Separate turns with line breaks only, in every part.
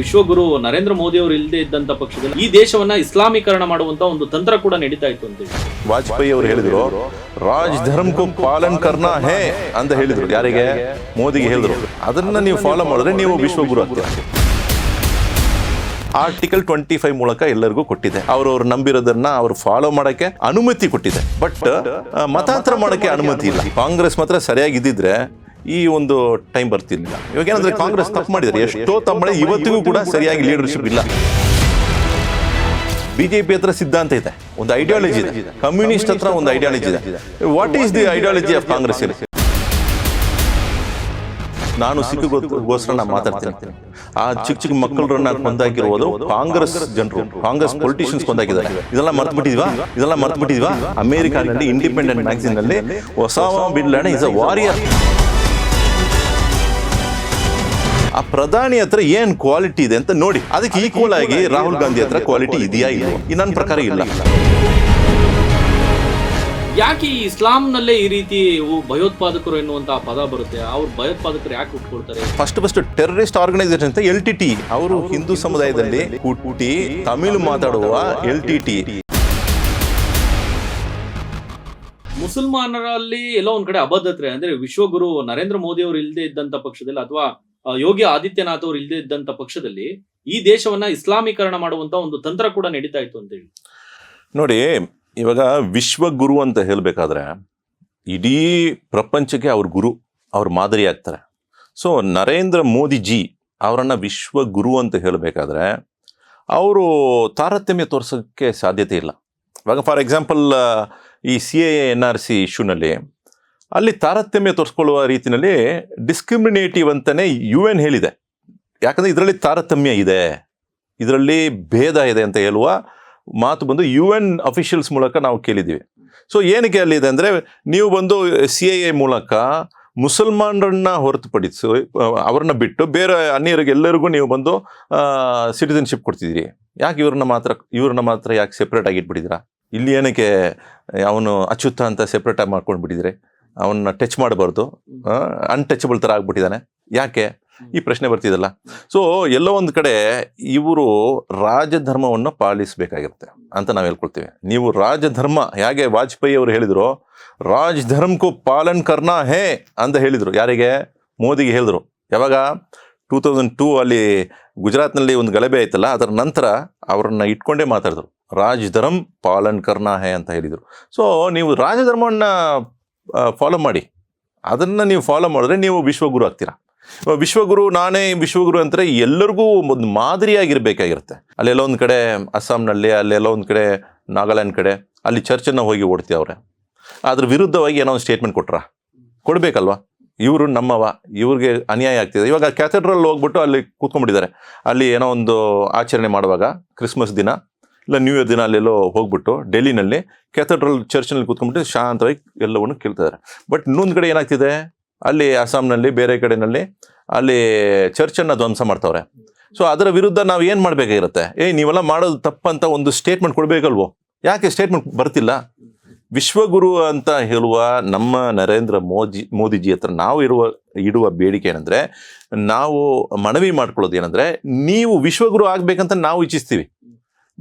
ವಿಶ್ವಗುರು ನರೇಂದ್ರ ಮೋದಿ ಅವರು ಇಲ್ಲದೆ ಇದ್ದಂತ ಪಕ್ಷದಲ್ಲಿ ಈ ದೇಶವನ್ನ ಇಸ್ಲಾಮೀಕರಣ ಮಾಡುವಂತ ಒಂದು ತಂತ್ರ ಕೂಡ ನಡೀತಾ ಇತ್ತು ಅಂತ
ವಾಜಪೇಯಿ ಅವರು ಹೇಳಿದ್ರು, ರಾಜ್ ಧರ್ಮ ಪಾಲನ್ ಕರ್ನಾ ಹೇ ಅಂತ ಹೇಳಿದ್ರು. ಯಾರಿಗೆ? ಮೋದಿಗೆ ಹೇಳಿದ್ರು. ಅದನ್ನ ನೀವು ಫಾಲೋ ಮಾಡಿದ್ರೆ ನೀವು ವಿಶ್ವಗುರು ಆಗ್ತೀರ? ಆರ್ಟಿಕಲ್ ಟ್ವೆಂಟಿ ಫೈವ್ ಮೂಲಕ ಎಲ್ಲರಿಗೂ ಕೊಟ್ಟಿದೆ. ಅವ್ರವ್ರು ನಂಬಿರೋದನ್ನ ಅವ್ರು ಫಾಲೋ ಮಾಡಕ್ಕೆ ಅನುಮತಿ ಕೊಟ್ಟಿದೆ. ಬಟ್ ಮತಾಂತರ ಮಾಡಕ್ಕೆ ಅನುಮತಿ ಇಲ್ಲ. ಕಾಂಗ್ರೆಸ್ ಮಾತ್ರ ಸರಿಯಾಗಿ ಇದ್ದಿದ್ರೆ ಈ ಒಂದು ಟೈಮ್ ಬರ್ತಿರ್ಲಿಲ್ಲ. ಇವಾಗ ಏನಂದ್ರೆ ಕಾಂಗ್ರೆಸ್ ತಪ್ಪು ಮಾಡಿದರೆ ಎಷ್ಟೋ ತಮ್ಮಳೆ ಇವತ್ತಿಗೂ ಕೂಡ ಸರಿಯಾಗಿ ಲೀಡರ್ಶಿಪ್ ಇಲ್ಲ. ಬಿಜೆಪಿ ಹತ್ರ ಸಿದ್ಧಾಂತ ಇದೆ. ಒಂದು ಐಡಿಯಾಲಜಿ ಇದೆ. ಕಮ್ಯುನಿಸ್ಟ್ ಹತ್ರ ಒಂದು ಐಡಿಯಾಲಜಿ ಇದೆ. What is the ideology of Congress ಇಲ್ಲಿ? ನಾನು ಸಿಕ್ಕಿಗೋಸ್ಕರ ನಾನು ಮಾತಾಡ್ತೀನಿ. ಆ ಚಿಕ್ಕ ಚಿಕ್ಕ ಮಕ್ಕಳನ್ನ ಕೊಂದಾಗಿರುವುದು ಕಾಂಗ್ರೆಸ್ ಜನರು. ಕಾಂಗ್ರೆಸ್ ಪೊಲಿಟಿಷಿಯನ್ಸ್ ಕೊಂದಾಗಿದ್ದಾರೆ ಇದೆಲ್ಲ ಮರ್ತು ಬಿಟ್ಟಿದ್ವಾ ಇದೆಲ್ಲ ಮರ್ತು ಬಿಟ್ಟಿದ್ವಾ ಅಮೆರಿಕಾದಲ್ಲಿ ಇಂಡಿಪೆಂಡೆಂಟ್ ಮ್ಯಾಗಝಿನ್ನಲ್ಲಿ ಹೊಸ bin Laden is a warrior ಆ ಪ್ರಧಾನಿ ಹತ್ರ ಏನ್ ಕ್ವಾಲಿಟಿ ಇದೆ ಅಂತ ನೋಡಿ. ಅದಕ್ಕೆ ಈಕ್ವಲ್ ಆಗಿ ರಾಹುಲ್ ಗಾಂಧಿ ಹತ್ರ ಕ್ವಾಲಿಟಿ ಇದೆಯಾ ಇಲ್ಲ ಇನ್ನೊಂದು ನನ್ನ ಪ್ರಕಾರ ಇಲ್ಲ.
ಯಾಕೆ ಈ ಇಸ್ಲಾಂನಲ್ಲೇ ಈ ರೀತಿ ಭಯೋತ್ಪಾದಕರು ಎನ್ನುವಂತಹ ಪದ ಬರುತ್ತೆ? ಅವ್ರು ಭಯೋತ್ಪಾದಕರು ಯಾಕೆ ಉಟ್ಕೊಳ್ತಾರೆ?
ಫಸ್ಟ್ ಫಸ್ಟ್ ಟೆರರಿಸ್ಟ್ ಆರ್ಗನೈಸೇಷನ್ ಅಂತ ಎಲ್ ಟಿ ಟಿ ಅವರು ಹಿಂದೂ ಸಮುದಾಯದಲ್ಲಿ ಹುಟ್ಟಿ ತಮಿಳು ಮಾತಾಡುವ ಎಲ್ ಟಿ ಟಿ
ಮುಸಲ್ಮಾನರಲ್ಲಿ ಎಲ್ಲೋ ಒಂದ್ ಕಡೆ ಅಬದ್ಧತೆ ಅಂದ್ರೆ ವಿಶ್ವಗುರು ನರೇಂದ್ರ ಮೋದಿ ಅವರು ಇಲ್ಲದೆ ಇದ್ದಂತ ಪಕ್ಷದಲ್ಲಿ ಅಥವಾ ಯೋಗಿ ಆದಿತ್ಯನಾಥ್ ಅವರು ಇಲ್ಲದೆ ಇದ್ದಂತ ಪಕ್ಷದಲ್ಲಿ ಈ ದೇಶವನ್ನ ಇಸ್ಲಾಮೀಕರಣ ಮಾಡುವಂತ ಒಂದು ತಂತ್ರ ಕೂಡ ನಡೀತಾ ಇತ್ತು ಅಂತ ಹೇಳಿ.
ನೋಡಿ, ಇವಾಗ ವಿಶ್ವಗುರು ಅಂತ ಹೇಳಬೇಕಾದ್ರೆ ಇಡೀ ಪ್ರಪಂಚಕ್ಕೆ ಅವ್ರ ಗುರು, ಅವ್ರ ಮಾದರಿ ಆಗ್ತಾರೆ. ಸೊ ನರೇಂದ್ರ ಮೋದಿ ಜಿ ಅವರನ್ನ ವಿಶ್ವಗುರು ಅಂತ ಹೇಳಬೇಕಾದ್ರೆ ಅವರು ತಾರತಮ್ಯ ತೋರ್ಸೋಕ್ಕೆ ಸಾಧ್ಯತೆ ಇಲ್ಲ. ಇವಾಗ ಫಾರ್ ಎಕ್ಸಾಂಪಲ್ ಈ C A N R C ಇಶ್ಯೂನಲ್ಲಿ ಅಲ್ಲಿ ತಾರತಮ್ಯ ತೋರಿಸ್ಕೊಳ್ಳುವ ರೀತಿಯಲ್ಲಿ ಡಿಸ್ಕ್ರಿಮಿನೇಟಿವ್ ಅಂತಲೇ ಯು ಎನ್ ಹೇಳಿದೆ. ಯಾಕಂದರೆ ಇದರಲ್ಲಿ ತಾರತಮ್ಯ ಇದೆ. ಇದರಲ್ಲಿ ಭೇದ ಇದೆ ಅಂತ ಹೇಳುವ ಮಾತು ಬಂದು ಯು ಎನ್ ಅಫಿಷಿಯಲ್ಸ್ ಮೂಲಕ ನಾವು ಕೇಳಿದ್ದೀವಿ. ಸೊ ಏನಕ್ಕೆ ಅಲ್ಲಿದೆ ಅಂದರೆ ನೀವು ಬಂದು ಸಿ ಎ ಮೂಲಕ ಮುಸಲ್ಮಾನರನ್ನ ಹೊರತುಪಡಿಸಿ ಅವ್ರನ್ನ ಬಿಟ್ಟು ಬೇರೆ ಅನ್ಯರಿಗೆ ಎಲ್ಲರಿಗೂ ನೀವು ಬಂದು ಸಿಟಿಸನ್ಶಿಪ್ ಕೊಡ್ತಿದ್ದೀರಿ. ಯಾಕೆ ಇವ್ರನ್ನ ಮಾತ್ರ ಇವ್ರನ್ನ ಮಾತ್ರ ಯಾಕೆ ಸೆಪ್ರೇಟ್ ಆಗಿಟ್ಬಿಟ್ಟಿದ್ದೀರಾ? ಇಲ್ಲಿ ಏನಕ್ಕೆ ಅವನು ಅಚ್ಯುತ ಅಂತ ಸೆಪ್ರೇಟಾಗಿ ಮಾಡ್ಕೊಂಡು ಬಿಟ್ಟಿದ್ದೀರಿ ಅವನ್ನ ಟಚ್ ಮಾಡಬಾರ್ದು. ಅನ್ಟಚಬಲ್ ಥರ ಆಗ್ಬಿಟ್ಟಿದ್ದಾನೆ. ಯಾಕೆ? ಈ ಪ್ರಶ್ನೆ ಬರ್ತಿದಲ್ಲ. ಸೊ ಎಲ್ಲೋ ಒಂದು ಕಡೆ ಇವರು ರಾಜಧರ್ಮವನ್ನು ಪಾಲಿಸಬೇಕಾಗಿರುತ್ತೆ ಅಂತ ನಾವು ಹೇಳ್ಕೊಳ್ತೀವಿ. ನೀವು ರಾಜಧರ್ಮ, ಹೇಗೆ ವಾಜಪೇಯಿ ಅವರು ಹೇಳಿದ್ರು ರಾಜಧರ್ಮಕ್ಕೂ ಪಾಲನ್ ಕರ್ನಾ ಹೇ ಅಂತ ಹೇಳಿದರು. ಯಾರಿಗೆ? ಮೋದಿಗೆ ಹೇಳಿದ್ರು. ಯಾವಾಗ? ಟೂ ತೌಸಂಡ್ ಟೂ ಅಲ್ಲಿ ಗುಜರಾತ್ನಲ್ಲಿ ಒಂದು ಗಲಭೆ ಆಯ್ತಲ್ಲ, ಅದರ ನಂತರ ಅವರನ್ನ ಇಟ್ಕೊಂಡೇ ಮಾತಾಡಿದ್ರು. ರಾಜಧರ್ಮ್ ಪಾಲನ್ ಕರ್ನಾ ಹೇ ಅಂತ ಹೇಳಿದರು. ಸೊ ನೀವು ರಾಜಧರ್ಮವನ್ನು ಫಾಲೋ ಮಾಡಿ. ಅದನ್ನು ನೀವು ಫಾಲೋ ಮಾಡಿದ್ರೆ ನೀವು ವಿಶ್ವಗುರು ಆಗ್ತೀರಾ. ವಿಶ್ವಗುರು ನಾನೇ ವಿಶ್ವಗುರು ಅಂದರೆ ಎಲ್ಲರಿಗೂ ಒಂದು ಮಾದರಿಯಾಗಿರಬೇಕಾಗಿರುತ್ತೆ. ಅಲ್ಲೆಲ್ಲ ಒಂದು ಕಡೆ ಅಸ್ಸಾಂನಲ್ಲಿ, ಅಲ್ಲೆಲ್ಲ ಒಂದು ಕಡೆ ನಾಗಾಲ್ಯಾಂಡ್ ಕಡೆ, ಅಲ್ಲಿ ಚರ್ಚನ್ನು ಹೋಗಿ ಓಡ್ತೀವ್ರೆ ಅದ್ರ ವಿರುದ್ಧವಾಗಿ ಏನೋ ಒಂದು ಸ್ಟೇಟ್ಮೆಂಟ್ ಕೊಟ್ರ. ಕೊಡಬೇಕಲ್ವಾ? ಇವರು ನಮ್ಮವ, ಇವ್ರಿಗೆ ಅನ್ಯಾಯ ಆಗ್ತಿದೆ. ಇವಾಗ ಕ್ಯಾಥೆಡ್ರಲ್ ಹೋಗ್ಬಿಟ್ಟು ಅಲ್ಲಿ ಕೂತ್ಕೊಂಡ್ಬಿಟ್ಟಿದ್ದಾರೆ. ಅಲ್ಲಿ ಏನೋ ಒಂದು ಆಚರಣೆ ಮಾಡುವಾಗ ಕ್ರಿಸ್ಮಸ್ ದಿನ ಇಲ್ಲ ನ್ಯೂ ಇಯರ್ ದಿನ ಅಲ್ಲೆಲ್ಲೋ ಹೋಗ್ಬಿಟ್ಟು ಡೆಲ್ಲಿನಲ್ಲಿ ಕ್ಯಾಥೆಡ್ರಲ್ ಚರ್ಚ್ನಲ್ಲಿ ಕೂತ್ಕೊಂಡ್ಬಿಟ್ಟು ಶಾಂತವಾಗಿ ಎಲ್ಲವನ್ನು ಕೇಳ್ತಿದ್ದಾರೆ ಬಟ್ ಇನ್ನೊಂದು ಕಡೆ ಏನಾಗ್ತಿದೆ? ಅಲ್ಲಿ ಅಸ್ಸಾಂನಲ್ಲಿ, ಬೇರೆ ಕಡೆನಲ್ಲಿ ಅಲ್ಲಿ ಚರ್ಚನ್ನು ಧ್ವಂಸ ಮಾಡ್ತವ್ರೆ. ಸೊ ಅದರ ವಿರುದ್ಧ ನಾವು ಏನು ಮಾಡಬೇಕಾಗಿರುತ್ತೆ? ಏ, ನೀವೆಲ್ಲ ಮಾಡೋದು ತಪ್ಪಂತ ಒಂದು ಸ್ಟೇಟ್ಮೆಂಟ್ ಕೊಡಬೇಕಲ್ವೋ? ಯಾಕೆ ಸ್ಟೇಟ್ಮೆಂಟ್ ಬರ್ತಿಲ್ಲ? ವಿಶ್ವಗುರು ಅಂತ ಹೇಳುವ ನಮ್ಮ ನರೇಂದ್ರ ಮೋದಿ ಮೋದಿಜಿ ಹತ್ರ ನಾವು ಇರುವ, ಇಡುವ ಬೇಡಿಕೆ ಏನಂದರೆ, ನಾವು ಮನವಿ ಮಾಡ್ಕೊಳ್ಳೋದು ಏನಂದರೆ, ನೀವು ವಿಶ್ವಗುರು ಆಗಬೇಕಂತ ನಾವು ಇಚ್ಛಿಸ್ತೀವಿ.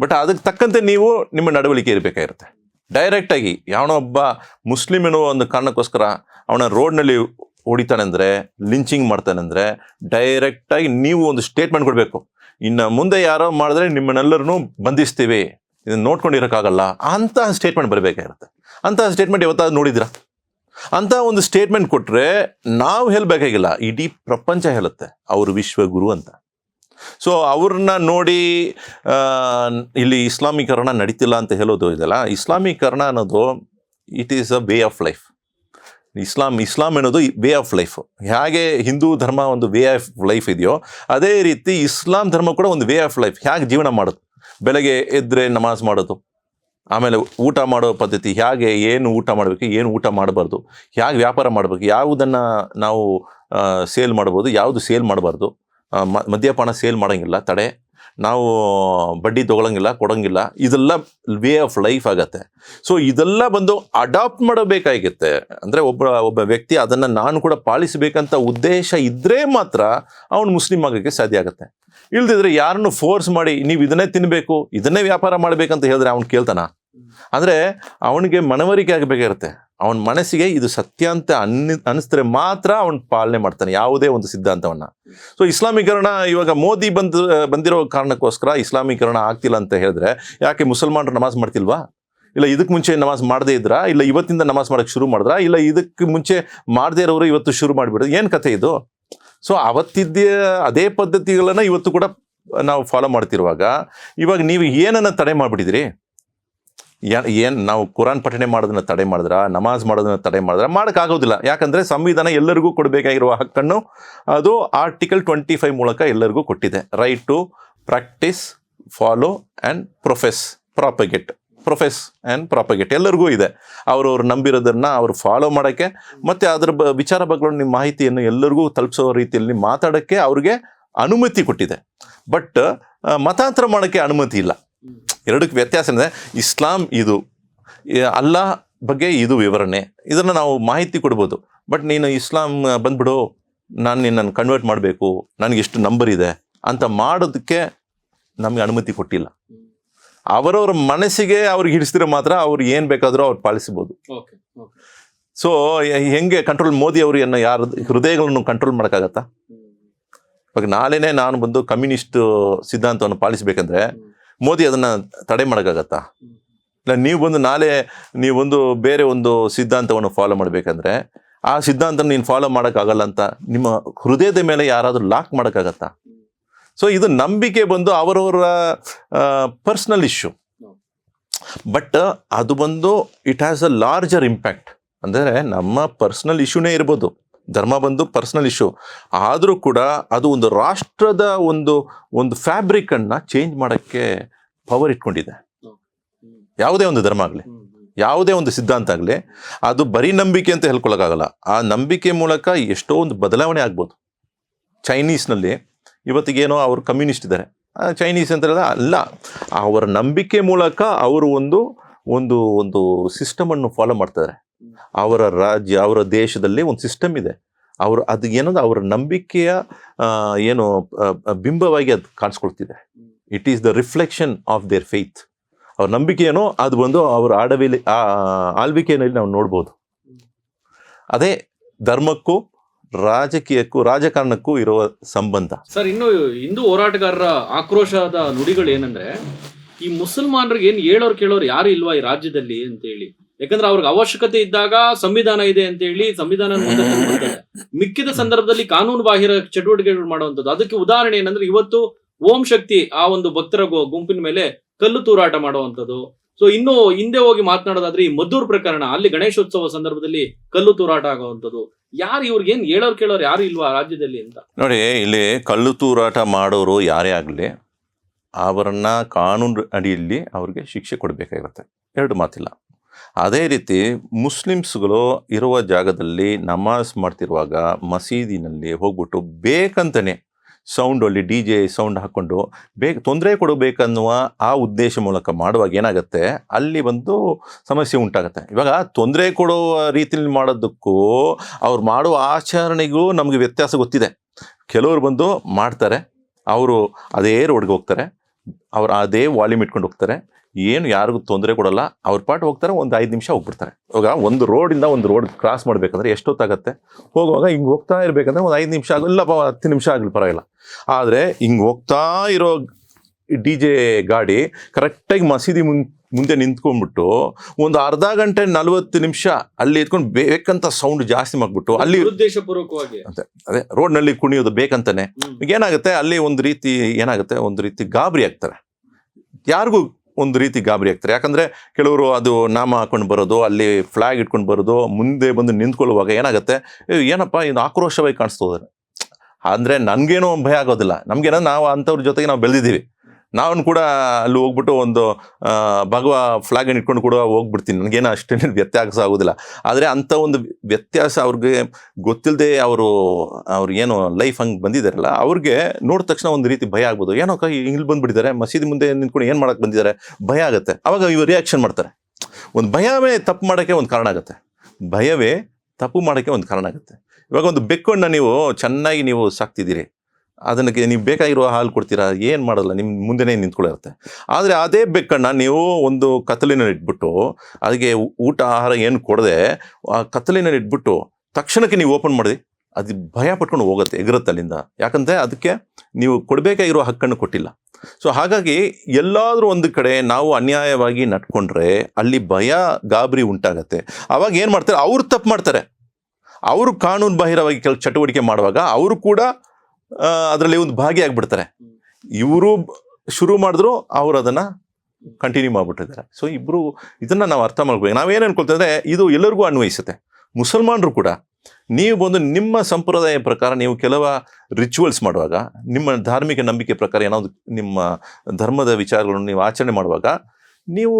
ಬಟ್ ಅದಕ್ಕೆ ತಕ್ಕಂತೆ ನೀವು ನಿಮ್ಮ ನಡವಳಿಕೆ ಇರಬೇಕಾಗಿರುತ್ತೆ. ಡೈರೆಕ್ಟಾಗಿ ಯಾವನೋ ಒಬ್ಬ ಮುಸ್ಲಿಮ್ ಎನ್ನುವ ಒಂದು ಕಾರಣಕ್ಕೋಸ್ಕರ ಅವನ ರೋಡ್ನಲ್ಲಿ ಹೊಡಿತಾನೆ ಅಂದರೆ ಲಿಂಚಿಂಗ್ ಮಾಡ್ತಾನೆ ಅಂದರೆ ಡೈರೆಕ್ಟಾಗಿ ನೀವು ಒಂದು ಸ್ಟೇಟ್ಮೆಂಟ್ ಕೊಡಬೇಕು. ಇನ್ನು ಮುಂದೆ ಯಾರೋ ಮಾಡಿದ್ರೆ ನಿಮ್ಮನ್ನೆಲ್ಲರನ್ನೂ ಬಂಧಿಸ್ತೀವಿ. ಇದನ್ನು ನೋಡ್ಕೊಂಡಿರೋಕ್ಕಾಗಲ್ಲ. ಅಂತಹ ಸ್ಟೇಟ್ಮೆಂಟ್ ಬರಬೇಕಾಗಿರುತ್ತೆ. ಅಂತಹ ಸ್ಟೇಟ್ಮೆಂಟ್ ಯಾವತ್ತಾದ್ರು ನೋಡಿದಿರಾ ಅಂತ ಒಂದು ಸ್ಟೇಟ್ಮೆಂಟ್ ಕೊಟ್ಟರೆ ನಾವು ಹೇಳಬೇಕಾಗಿಲ್ಲ. ಇಡೀ ಪ್ರಪಂಚ ಹೇಳುತ್ತೆ. ಅವರು ವಿಶ್ವಗುರು ಅಂತ. ಸೊ ಅವ್ರನ್ನ ನೋಡಿ ಇಲ್ಲಿ ಇಸ್ಲಾಮೀಕರಣ ನಡೀತಿಲ್ಲ ಅಂತ ಹೇಳೋದು ಇದೆಲ್ಲ. ಇಸ್ಲಾಮೀಕರಣ ಅನ್ನೋದು it is a way of life ಇಸ್ಲಾಂ ಇಸ್ಲಾಂ ಅನ್ನೋದು ವೇ ಆಫ್ ಲೈಫ್ ಹೇಗೆ ಹಿಂದೂ ಧರ್ಮ ಒಂದು ವೇ ಆಫ್ ಲೈಫ್ ಇದೆಯೋ, ಅದೇ ರೀತಿ ಇಸ್ಲಾಂ ಧರ್ಮ ಕೂಡ ಒಂದು ವೇ ಆಫ್ ಲೈಫ್ ಹೇಗೆ ಜೀವನ ಮಾಡೋದು? ಬೆಳಗ್ಗೆ ಎದ್ದರೆ ನಮಾಜ್ ಮಾಡೋದು, ಆಮೇಲೆ ಊಟ ಮಾಡೋ ಪದ್ಧತಿ, ಹೇಗೆ ಏನು ಊಟ ಮಾಡಬೇಕು, ಏನು ಊಟ ಮಾಡಬಾರ್ದು, ಹೇಗೆ ವ್ಯಾಪಾರ ಮಾಡಬೇಕು, ಯಾವುದನ್ನು ನಾವು ಸೇಲ್ ಮಾಡ್ಬೋದು, ಯಾವುದು ಸೇಲ್ ಮಾಡಬಾರ್ದು. ಮದ್ಯಪಾನ ಸೇಲ್ ಮಾಡೋಂಗಿಲ್ಲ, ತಡೆ. ನಾವು, ಬಡ್ಡಿ ತೊಗೊಳಂಗಿಲ್ಲ, ಕೊಡೋಂಗಿಲ್ಲ. ಇದೆಲ್ಲ ವೇ ಆಫ್ ಲೈಫ್ ಆಗತ್ತೆ. ಸೊ ಇದೆಲ್ಲ ಬಂದು ಅಡಾಪ್ಟ್ ಮಾಡಬೇಕಾಗಿತ್ತೆ. ಅಂದರೆ ಒಬ್ಬ ಒಬ್ಬ ವ್ಯಕ್ತಿ ಅದನ್ನು ನಾನು ಕೂಡ ಪಾಲಿಸಬೇಕಂತ ಉದ್ದೇಶ ಇದ್ದರೆ ಮಾತ್ರ ಅವನು ಮುಸ್ಲಿಂ ಆಗೋಕ್ಕೆ ಸಾಧ್ಯ ಆಗುತ್ತೆ. ಇಲ್ದಿದ್ರೆ ಯಾರನ್ನು ಫೋರ್ಸ್ ಮಾಡಿ, ನೀವು ಇದನ್ನೇ ತಿನ್ನಬೇಕು ಇದನ್ನೇ ವ್ಯಾಪಾರ ಮಾಡಬೇಕಂತ ಹೇಳಿದ್ರೆ ಅವ್ನು ಕೇಳ್ತಾನ? ಅಂದ್ರೆ ಅವನಿಗೆ ಮನವರಿಕೆ ಆಗಬೇಕಾಗಿರುತ್ತೆ. ಅವನ ಮನಸ್ಸಿಗೆ ಇದು ಸತ್ಯ ಅಂತ ಅನ್ನಿ ಅನಿಸಿದ್ರೆ ಮಾತ್ರ ಅವನು ಪಾಲನೆ ಮಾಡ್ತಾನೆ, ಯಾವುದೇ ಒಂದು ಸಿದ್ಧಾಂತವನ್ನ. ಸೊ ಇಸ್ಲಾಮೀಕರಣ ಇವಾಗ ಮೋದಿ ಬಂದು, ಬಂದಿರೋ ಕಾರಣಕ್ಕೋಸ್ಕರ ಇಸ್ಲಾಮೀಕರಣ ಆಗ್ತಿಲ್ಲ ಅಂತ ಹೇಳಿದ್ರೆ, ಯಾಕೆ ಮುಸಲ್ಮಾನರು ನಮಾಜ್ ಮಾಡ್ತಿಲ್ವಾ? ಇಲ್ಲ ಇದಕ್ಕೆ ಮುಂಚೆ ನಮಾಜ್ ಮಾಡದೇ ಇದ್ರಾ? ಇಲ್ಲ ಇವತ್ತಿಂದ ನಮಾಜ್ ಮಾಡಕ್ಕೆ ಶುರು ಮಾಡಿದ್ರಾ? ಇಲ್ಲ ಇದಕ್ಕೆ ಮುಂಚೆ ಮಾಡದೇ ಇರೋರು ಇವತ್ತು ಶುರು ಮಾಡಿಬಿಡೋದು? ಏನು ಕತೆ ಇದು? ಸೊ ಅವತ್ತಿದ್ದ ಅದೇ ಪದ್ಧತಿಗಳನ್ನ ಇವತ್ತು ಕೂಡ ನಾವು ಫಾಲೋ ಮಾಡ್ತಿರುವಾಗ, ಇವಾಗ ನೀವು ಏನನ್ನ ತಡೆ ಮಾಡಿಬಿಟ್ಟಿದ್ದೀರಿ? ಏನು ನಾವು ಕುರಾನ್ ಪಠಣೆ ಮಾಡೋದನ್ನ ತಡೆ ಮಾಡಿದ್ರ, ನಮಾಜ್ ಮಾಡೋದನ್ನ ತಡೆ ಮಾಡಿದ್ರ, ಮಾಡೋಕ್ಕಾಗೋದಿಲ್ಲ. ಯಾಕಂದರೆ ಸಂವಿಧಾನ ಎಲ್ಲರಿಗೂ ಕೊಡಬೇಕಾಗಿರುವ ಹಕ್ಕನ್ನು ಅದು ಆರ್ಟಿಕಲ್ ಟ್ವೆಂಟಿ ಫೈವ್ ಮೂಲಕ ಎಲ್ಲರಿಗೂ ಕೊಟ್ಟಿದೆ. Right to practise follow and profess propagate profess and propagate ಎಲ್ಲರಿಗೂ ಇದೆ. ಅವ್ರವ್ರು ನಂಬಿರೋದನ್ನು ಅವರು ಫಾಲೋ ಮಾಡೋಕ್ಕೆ ಮತ್ತು ಅದ್ರ ಬ, ವಿಚಾರ ಬಗ್ಗೆ ನಿಮ್ಮ ಮಾಹಿತಿಯನ್ನು ಎಲ್ಲರಿಗೂ ತಲುಪಿಸೋ ರೀತಿಯಲ್ಲಿ ಮಾತಾಡೋಕ್ಕೆ ಅವ್ರಿಗೆ ಅನುಮತಿ ಕೊಟ್ಟಿದೆ. ಬಟ್ ಮತಾಂತರ ಮಾಡೋಕ್ಕೆ ಅನುಮತಿ ಇಲ್ಲ. ಎರಡಕ್ಕೆ ವ್ಯತ್ಯಾಸ ಏನಿದೆ ಇಸ್ಲಾಂ ಇದು ಅಲ್ಲಾ ಬಗ್ಗೆ ಇದು ವಿವರಣೆ. ಇದನ್ನು ನಾವು ಮಾಹಿತಿ ಕೊಡ್ಬೋದು. ಬಟ್ ನೀನು ಇಸ್ಲಾಂ ಬಂದ್ಬಿಡು ನಾನು ನಿನ್ನನ್ನು ಕನ್ವರ್ಟ್ ಮಾಡಬೇಕು ನನಗೆ ಇಷ್ಟು ನಂಬರ್ ಇದೆ ಅಂತ ಮಾಡೋದಕ್ಕೆ ನಮಗೆ ಅನುಮತಿ ಕೊಟ್ಟಿಲ್ಲ. ಅವರವ್ರ ಮನಸ್ಸಿಗೆ ಅವ್ರಿಗೆ ಹಿಡಿಸಿದ್ರೆ ಮಾತ್ರ ಅವ್ರು ಏನು ಬೇಕಾದರೂ ಅವ್ರು ಪಾಲಿಸ್ಬೋದು. ಸೊ ಹೆಂಗೆ ಕಂಟ್ರೋಲ್ ಮೋದಿ ಅವರು ಎನ್ನ ಯಾರು ಹೃದಯಗಳನ್ನು ಕಂಟ್ರೋಲ್ ಮಾಡೋಕ್ಕಾಗತ್ತಾ? ಇವಾಗ ನಾಳೆನೇ ನಾನು ಬಂದು ಕಮ್ಯುನಿಸ್ಟ್ ಸಿದ್ಧಾಂತವನ್ನು ಪಾಲಿಸಬೇಕಂದ್ರೆ ಮೋದಿ ಅದನ್ನ ತಡೆ ಮಾಡೋಕ್ಕಾಗತ್ತಾ? ಇಲ್ಲ, ನೀವು ಬಂದು ನಾಳೆ ನೀವೊಂದು ಬೇರೆ ಒಂದು ಸಿದ್ಧಾಂತವನ್ನು ಫಾಲೋ ಮಾಡಬೇಕಂದ್ರೆ, ಆ ಸಿದ್ಧಾಂತ ನೀನು ಫಾಲೋ ಮಾಡೋಕ್ಕಾಗಲ್ಲ ಅಂತ ನಿಮ್ಮ ಹೃದಯದ ಮೇಲೆ ಯಾರಾದರೂ ಲಾಕ್ ಮಾಡೋಕ್ಕಾಗತ್ತಾ? ಸೊ ಇದು ನಂಬಿಕೆ ಬಂದು ಅವರವರ ಪರ್ಸ್ನಲ್ ಇಶ್ಯೂ ಬಟ್ ಅದು ಬಂದು it has a larger impact ಅಂದರೆ ನಮ್ಮ ಪರ್ಸ್ನಲ್ ಇಶ್ಯೂನೇ ಇರ್ಬೋದು. ಧರ್ಮ ಬಂದು ಪರ್ಸ್ನಲ್ ಇಶ್ಯೂ ಆದರೂ ಕೂಡ ಅದು ಒಂದು ರಾಷ್ಟ್ರದ ಒಂದು ಒಂದು ಫ್ಯಾಬ್ರಿಕನ್ನು ಚೇಂಜ್ ಮಾಡೋಕ್ಕೆ ಪವರ್ ಇಟ್ಕೊಂಡಿದೆ. ಯಾವುದೇ ಒಂದು ಧರ್ಮ ಆಗಲಿ, ಯಾವುದೇ ಒಂದು ಸಿದ್ಧಾಂತ ಆಗಲಿ, ಅದು ಬರೀ ನಂಬಿಕೆ ಅಂತ ಹೇಳ್ಕೊಳ್ಳೋಕ್ಕಾಗಲ್ಲ ಆ ನಂಬಿಕೆ ಮೂಲಕ ಎಷ್ಟೋ ಒಂದು ಬದಲಾವಣೆ ಆಗ್ಬೋದು. ಚೈನೀಸ್ನಲ್ಲಿ ಇವತ್ತಿಗೇನೋ ಅವರು ಕಮ್ಯುನಿಸ್ಟ್ ಇದ್ದಾರೆ. ಚೈನೀಸ್ ಅಂತ ಹೇಳಿದ್ರೆ ಅಲ್ಲ. ಅವರ ನಂಬಿಕೆ ಮೂಲಕ ಅವರು ಒಂದು ಒಂದು ಒಂದು ಸಿಸ್ಟಮನ್ನು ಫಾಲೋ ಮಾಡ್ತಾರೆ ಅವರ ರಾಜ್ಯ, ಅವರ ದೇಶದಲ್ಲಿ ಒಂದು ಸಿಸ್ಟಮ್ ಇದೆ. ಅವರು ಅದು ಏನೋ ಅವರ ನಂಬಿಕೆಯ ಏನು ಬಿಂಬವಾಗಿ ಅದು ಕಾಣಿಸ್ಕೊಳ್ತಿದೆ. It is the reflection of their faith ಅವ್ರ ನಂಬಿಕೆ ಏನೋ ಅದು ಬಂದು ಅವರ ಆಡವಿಲಿ ಆಳ್ವಿಕೆಯಲ್ಲಿ ನಾವು ನೋಡ್ಬೋದು. ಅದೇ ಧರ್ಮಕ್ಕೂ, ರಾಜಕೀಯಕ್ಕೂ, ರಾಜಕಾರಣಕ್ಕೂ ಇರುವ ಸಂಬಂಧ.
ಸರ್, ಇನ್ನು ಹಿಂದೂ ಹೋರಾಟಗಾರರ ಆಕ್ರೋಶದ ನುಡಿಗಳು ಏನಂದ್ರೆ ಈ ಮುಸಲ್ಮಾನರಿಗೆ ಏನು ಹೇಳೋರು ಕೇಳೋರು ಯಾರು ಇಲ್ವಾ ಈ ರಾಜ್ಯದಲ್ಲಿ ಅಂತ ಹೇಳಿ ಯಾಕಂದ್ರೆ ಅವ್ರಿಗೆ ಅವಶ್ಯಕತೆ ಇದ್ದಾಗ ಸಂವಿಧಾನ ಇದೆ ಅಂತ ಹೇಳಿ ಸಂವಿಧಾನ. ಮಿಕ್ಕಿದ ಸಂದರ್ಭದಲ್ಲಿ ಕಾನೂನು ಬಾಹಿರ ಚಟುವಟಿಕೆಗಳು ಮಾಡುವಂಥದ್ದು. ಅದಕ್ಕೆ ಉದಾಹರಣೆ ಏನಂದ್ರೆ ಇವತ್ತು ಓಂ ಶಕ್ತಿ ಆ ಒಂದು ಭಕ್ತರ ಗುಂಪಿನ ಮೇಲೆ ಕಲ್ಲು ತೂರಾಟ ಮಾಡುವಂಥದ್ದು. ಸೊ ಇನ್ನು ಹಿಂದೆ ಹೋಗಿ ಮಾತನಾಡೋದಾದ್ರೆ ಈ ಮದ್ದೂರ್ ಪ್ರಕರಣ ಅಲ್ಲಿ ಗಣೇಶೋತ್ಸವ ಸಂದರ್ಭದಲ್ಲಿ ಕಲ್ಲು ತೂರಾಟ ಆಗುವಂಥದ್ದು. ಯಾರು ಇವ್ರಿಗೆ ಏನ್ ಹೇಳೋರ್ ಕೇಳೋರು ಯಾರು ಇಲ್ವಾ ರಾಜ್ಯದಲ್ಲಿ ಅಂತ?
ನೋಡಿ ಇಲ್ಲಿ ಕಲ್ಲು ತೂರಾಟ ಮಾಡೋರು ಯಾರೇ ಆಗಲಿ ಅವರನ್ನ ಕಾನೂನು ಅಡಿಯಲ್ಲಿ ಅವ್ರಿಗೆ ಶಿಕ್ಷೆ ಕೊಡಬೇಕಾಗಿರುತ್ತೆ ಎರಡು ಮಾತಿಲ್ಲ. ಅದೇ ರೀತಿ ಮುಸ್ಲಿಮ್ಸ್ಗಳು ಇರುವ ಜಾಗದಲ್ಲಿ ನಮಾಜ್ ಮಾಡ್ತಿರುವಾಗ ಮಸೀದಿನಲ್ಲಿ ಹೋಗ್ಬಿಟ್ಟು ಬೇಕಂತಲೇ ಸೌಂಡ್ ಅಲ್ಲಿ ಡಿ ಜೆ ಸೌಂಡ್ ಹಾಕ್ಕೊಂಡು ಬೇಗ ತೊಂದರೆ ಕೊಡಬೇಕನ್ನುವ ಆ ಉದ್ದೇಶ ಮೂಲಕ ಮಾಡುವಾಗ ಏನಾಗುತ್ತೆ? ಅಲ್ಲಿ ಒಂದು ಸಮಸ್ಯೆ ಉಂಟಾಗುತ್ತೆ. ಇವಾಗ ತೊಂದರೆ ಕೊಡುವ ರೀತಿಯಲ್ಲಿ ಮಾಡೋದಕ್ಕೂ ಅವ್ರು ಮಾಡುವ ಆಚರಣೆಗೂ ನಮಗೆ ವ್ಯತ್ಯಾಸ ಗೊತ್ತಿದೆ. ಕೆಲವರು ಬಂದು ಮಾಡ್ತಾರೆ. ಅವರು ಅದೇ ರೋಡ್ಗೆ ಹೋಗ್ತಾರೆ. ಅವ್ರು ಅದೇ ವಾಲ್ಯೂಮ್ ಇಟ್ಕೊಂಡು ಹೋಗ್ತಾರೆ. ಏನು ಯಾರಿಗೂ ತೊಂದರೆ ಕೊಡಲ್ಲ. ಅವ್ರ ಪಾಟ್ ಹೋಗ್ತಾರೆ ಒಂದು ಐದು ನಿಮಿಷ ಹೋಗ್ಬಿಡ್ತಾರೆ. ಇವಾಗ ಒಂದು ರೋಡಿಂದ ಒಂದು ರೋಡ್ ಕ್ರಾಸ್ ಮಾಡಬೇಕಂದ್ರೆ ಎಷ್ಟೊತ್ತಾಗತ್ತೆ? ಹೋಗುವಾಗ ಹಿಂಗೆ ಹೋಗ್ತಾ ಇರಬೇಕಂದ್ರೆ ಒಂದು ಐದು ನಿಮಿಷ ಆಗಲ್ಲ ಇಲ್ಲಪ್ಪ ಹತ್ತು ನಿಮಿಷ ಆಗಲಿ ಪರವಾಗಿಲ್ಲ. ಆದರೆ ಹಿಂಗೆ ಹೋಗ್ತಾ ಇರೋ ಡಿ ಜೆ ಗಾಡಿ ಕರೆಕ್ಟಾಗಿ ಮಸೀದಿ ಮುನ್ ಮುಂದೆ ನಿಂತ್ಕೊಂಡ್ಬಿಟ್ಟು ಒಂದು ಅರ್ಧ ಗಂಟೆ ನಲ್ವತ್ತು ನಿಮಿಷ ಅಲ್ಲಿ ಇಟ್ಕೊಂಡು ಬೇಕಂತ ಸೌಂಡ್ ಜಾಸ್ತಿ ಮಾಡ್ಬಿಟ್ಟು ಅಲ್ಲಿ
ಉದ್ದೇಶಪೂರ್ವಕವಾಗಿ ಅದೇ
ಅದೇ ರೋಡ್ನಲ್ಲಿ ಕುಣಿಯೋದು ಬೇಕಂತಾನೆ. ಏನಾಗುತ್ತೆ ಅಲ್ಲಿ ಒಂದು ರೀತಿ ಏನಾಗುತ್ತೆ ಒಂದು ರೀತಿ ಗಾಬರಿ ಆಗ್ತಾರೆ. ಯಾರಿಗೂ ಒಂದು ರೀತಿ ಗಾಬರಿ ಆಗ್ತಾರೆ. ಯಾಕಂದ್ರೆ ಕೆಲವರು ಅದು ನಾಮ ಹಾಕೊಂಡು ಬರೋದು, ಅಲ್ಲಿ ಫ್ಲಾಗ್ ಇಟ್ಕೊಂಡು ಬರೋದು, ಮುಂದೆ ಬಂದು ನಿಂತ್ಕೊಳ್ಳುವಾಗ ಏನಾಗುತ್ತೆ ಏನಪ್ಪ ಇದು ಆಕ್ರೋಶವಾಗಿ ಕಾಣಿಸ್ತದೆ ಅಂದರೆ ನನಗೇನು ಭಯ ಆಗೋದಿಲ್ಲ. ನಮಗೇನೋ ನಾವು ಅಂಥವ್ರ ಜೊತೆಗೆ ನಾವು ಬೆಳೆದಿದ್ದೀವಿ. ನಾನು ಕೂಡ ಅಲ್ಲಿ ಹೋಗ್ಬಿಟ್ಟು ಒಂದು ಭಗವ ಫ್ಲಾಗ್ ಇಟ್ಕೊಂಡು ಕೂಡ ಹೋಗ್ಬಿಡ್ತೀನಿ. ನನಗೇನು ಅಷ್ಟೇನು ವ್ಯತ್ಯಾಸ ಆಗೋದಿಲ್ಲ. ಆದರೆ ಅಂಥ ಒಂದು ವ್ಯತ್ಯಾಸ ಅವ್ರಿಗೆ ಗೊತ್ತಿಲ್ಲದೆ ಅವರು, ಅವ್ರು ಏನು ಲೈಫ್ ಹಂಗೆ ಬಂದಿದ್ದಾರಲ್ಲ ಅವ್ರಿಗೆ ನೋಡಿದ ತಕ್ಷಣ ಒಂದು ರೀತಿ ಭಯ ಆಗ್ಬೋದು. ಏನೋ ಕೈ ಇಲ್ಲಿ ಬಂದುಬಿಟ್ಟಿದ್ದಾರೆ, ಮಸೀದಿ ಮುಂದೆ ನಿಂತ್ಕೊಂಡು ಏನು ಮಾಡೋಕ್ಕೆ ಬಂದಿದ್ದಾರೆ? ಭಯ ಆಗುತ್ತೆ. ಆವಾಗ ಇವರು ರಿಯಾಕ್ಷನ್ ಮಾಡ್ತಾರೆ. ಒಂದು ಭಯವೇ ತಪ್ಪು ಮಾಡೋಕ್ಕೆ ಒಂದು ಕಾರಣ ಆಗುತ್ತೆ. ಭಯವೇ ತಪ್ಪು ಮಾಡೋಕ್ಕೆ ಒಂದು ಕಾರಣ ಆಗುತ್ತೆ. ಇವಾಗ ಒಂದು ಬೆಕ್ಕನ್ನು ನೀವು ಚೆನ್ನಾಗಿ ನೀವು ಸಾಕ್ತಿದ್ದೀರಿ. ಅದಕ್ಕೆ ನೀವು ಬೇಕಾಗಿರುವ ಹಾಲು ಕೊಡ್ತೀರಾ? ಏನು ಮಾಡಲ್ಲ ನಿಮ್ಮ ಮುಂದೆನೇ ನಿಂತ್ಕೊಳ್ಳಿರುತ್ತೆ ಆದರೆ ಅದೇ ಬೆಕ್ಕನ್ನು ನೀವು ಒಂದು ಕತ್ತಲಿನಲ್ಲಿ ಇಟ್ಬಿಟ್ಟು ಅದಕ್ಕೆ ಊಟ, ಆಹಾರ ಏನು ಕೊಡದೆ, ಆ ಕತ್ತಲಿನಲ್ಲಿ ಇಟ್ಬಿಟ್ಟು ತಕ್ಷಣಕ್ಕೆ ನೀವು ಓಪನ್ ಮಾಡಿದೆ ಅದು ಭಯ ಪಟ್ಕೊಂಡು ಹೋಗುತ್ತೆ, ಎಗರುತ್ತೆ ಅಲ್ಲಿಂದ. ಯಾಕಂದರೆ ಅದಕ್ಕೆ ನೀವು ಕೊಡಬೇಕಾಗಿರೋ ಹಕ್ಕನ್ನು ಕೊಟ್ಟಿಲ್ಲ. ಸೊ ಹಾಗಾಗಿ ಎಲ್ಲಾದರೂ ಒಂದು ಕಡೆ ನಾವು ಅನ್ಯಾಯವಾಗಿ ನಡ್ಕೊಂಡ್ರೆ ಅಲ್ಲಿ ಭಯ, ಗಾಬರಿ ಉಂಟಾಗತ್ತೆ. ಆವಾಗ ಏನು ಮಾಡ್ತಾರೆ? ಅವರು ತಪ್ಪು ಮಾಡ್ತಾರೆ. ಅವರು ಕಾನೂನು ಬಾಹಿರವಾಗಿ ಕೆಲ ಚಟುವಟಿಕೆ ಮಾಡುವಾಗ ಅವರು ಕೂಡ ಅದರಲ್ಲಿ ಒಂದು ಭಾಗಿಯಾಗ್ಬಿಡ್ತಾರೆ ಇವರು ಶುರು ಮಾಡಿದ್ರು ಅವ್ರು ಅದನ್ನು ಕಂಟಿನ್ಯೂ ಮಾಡಿಬಿಟ್ಟಿದ್ದಾರೆ. ಸೊ ಇಬ್ಬರು ಇದನ್ನು ನಾವು ಅರ್ಥ ಮಾಡ್ಬೇಕು ನಾವೇನು ಅನ್ಕೊಳ್ತಂದ್ರೆ ಇದು ಎಲ್ಲರಿಗೂ ಅನ್ವಯಿಸುತ್ತೆ. ಮುಸಲ್ಮಾನರು ಕೂಡ ನೀವು ಬಂದು ನಿಮ್ಮ ಸಂಪ್ರದಾಯ ಪ್ರಕಾರ ನೀವು ಕೆಲವ ರಿಚುವಲ್ಸ್ ಮಾಡುವಾಗ, ನಿಮ್ಮ ಧಾರ್ಮಿಕ ನಂಬಿಕೆ ಪ್ರಕಾರ ಏನಾದ್ರು ನಿಮ್ಮ ಧರ್ಮದ ವಿಚಾರಗಳನ್ನು ನೀವು ಆಚರಣೆ ಮಾಡುವಾಗ, ನೀವು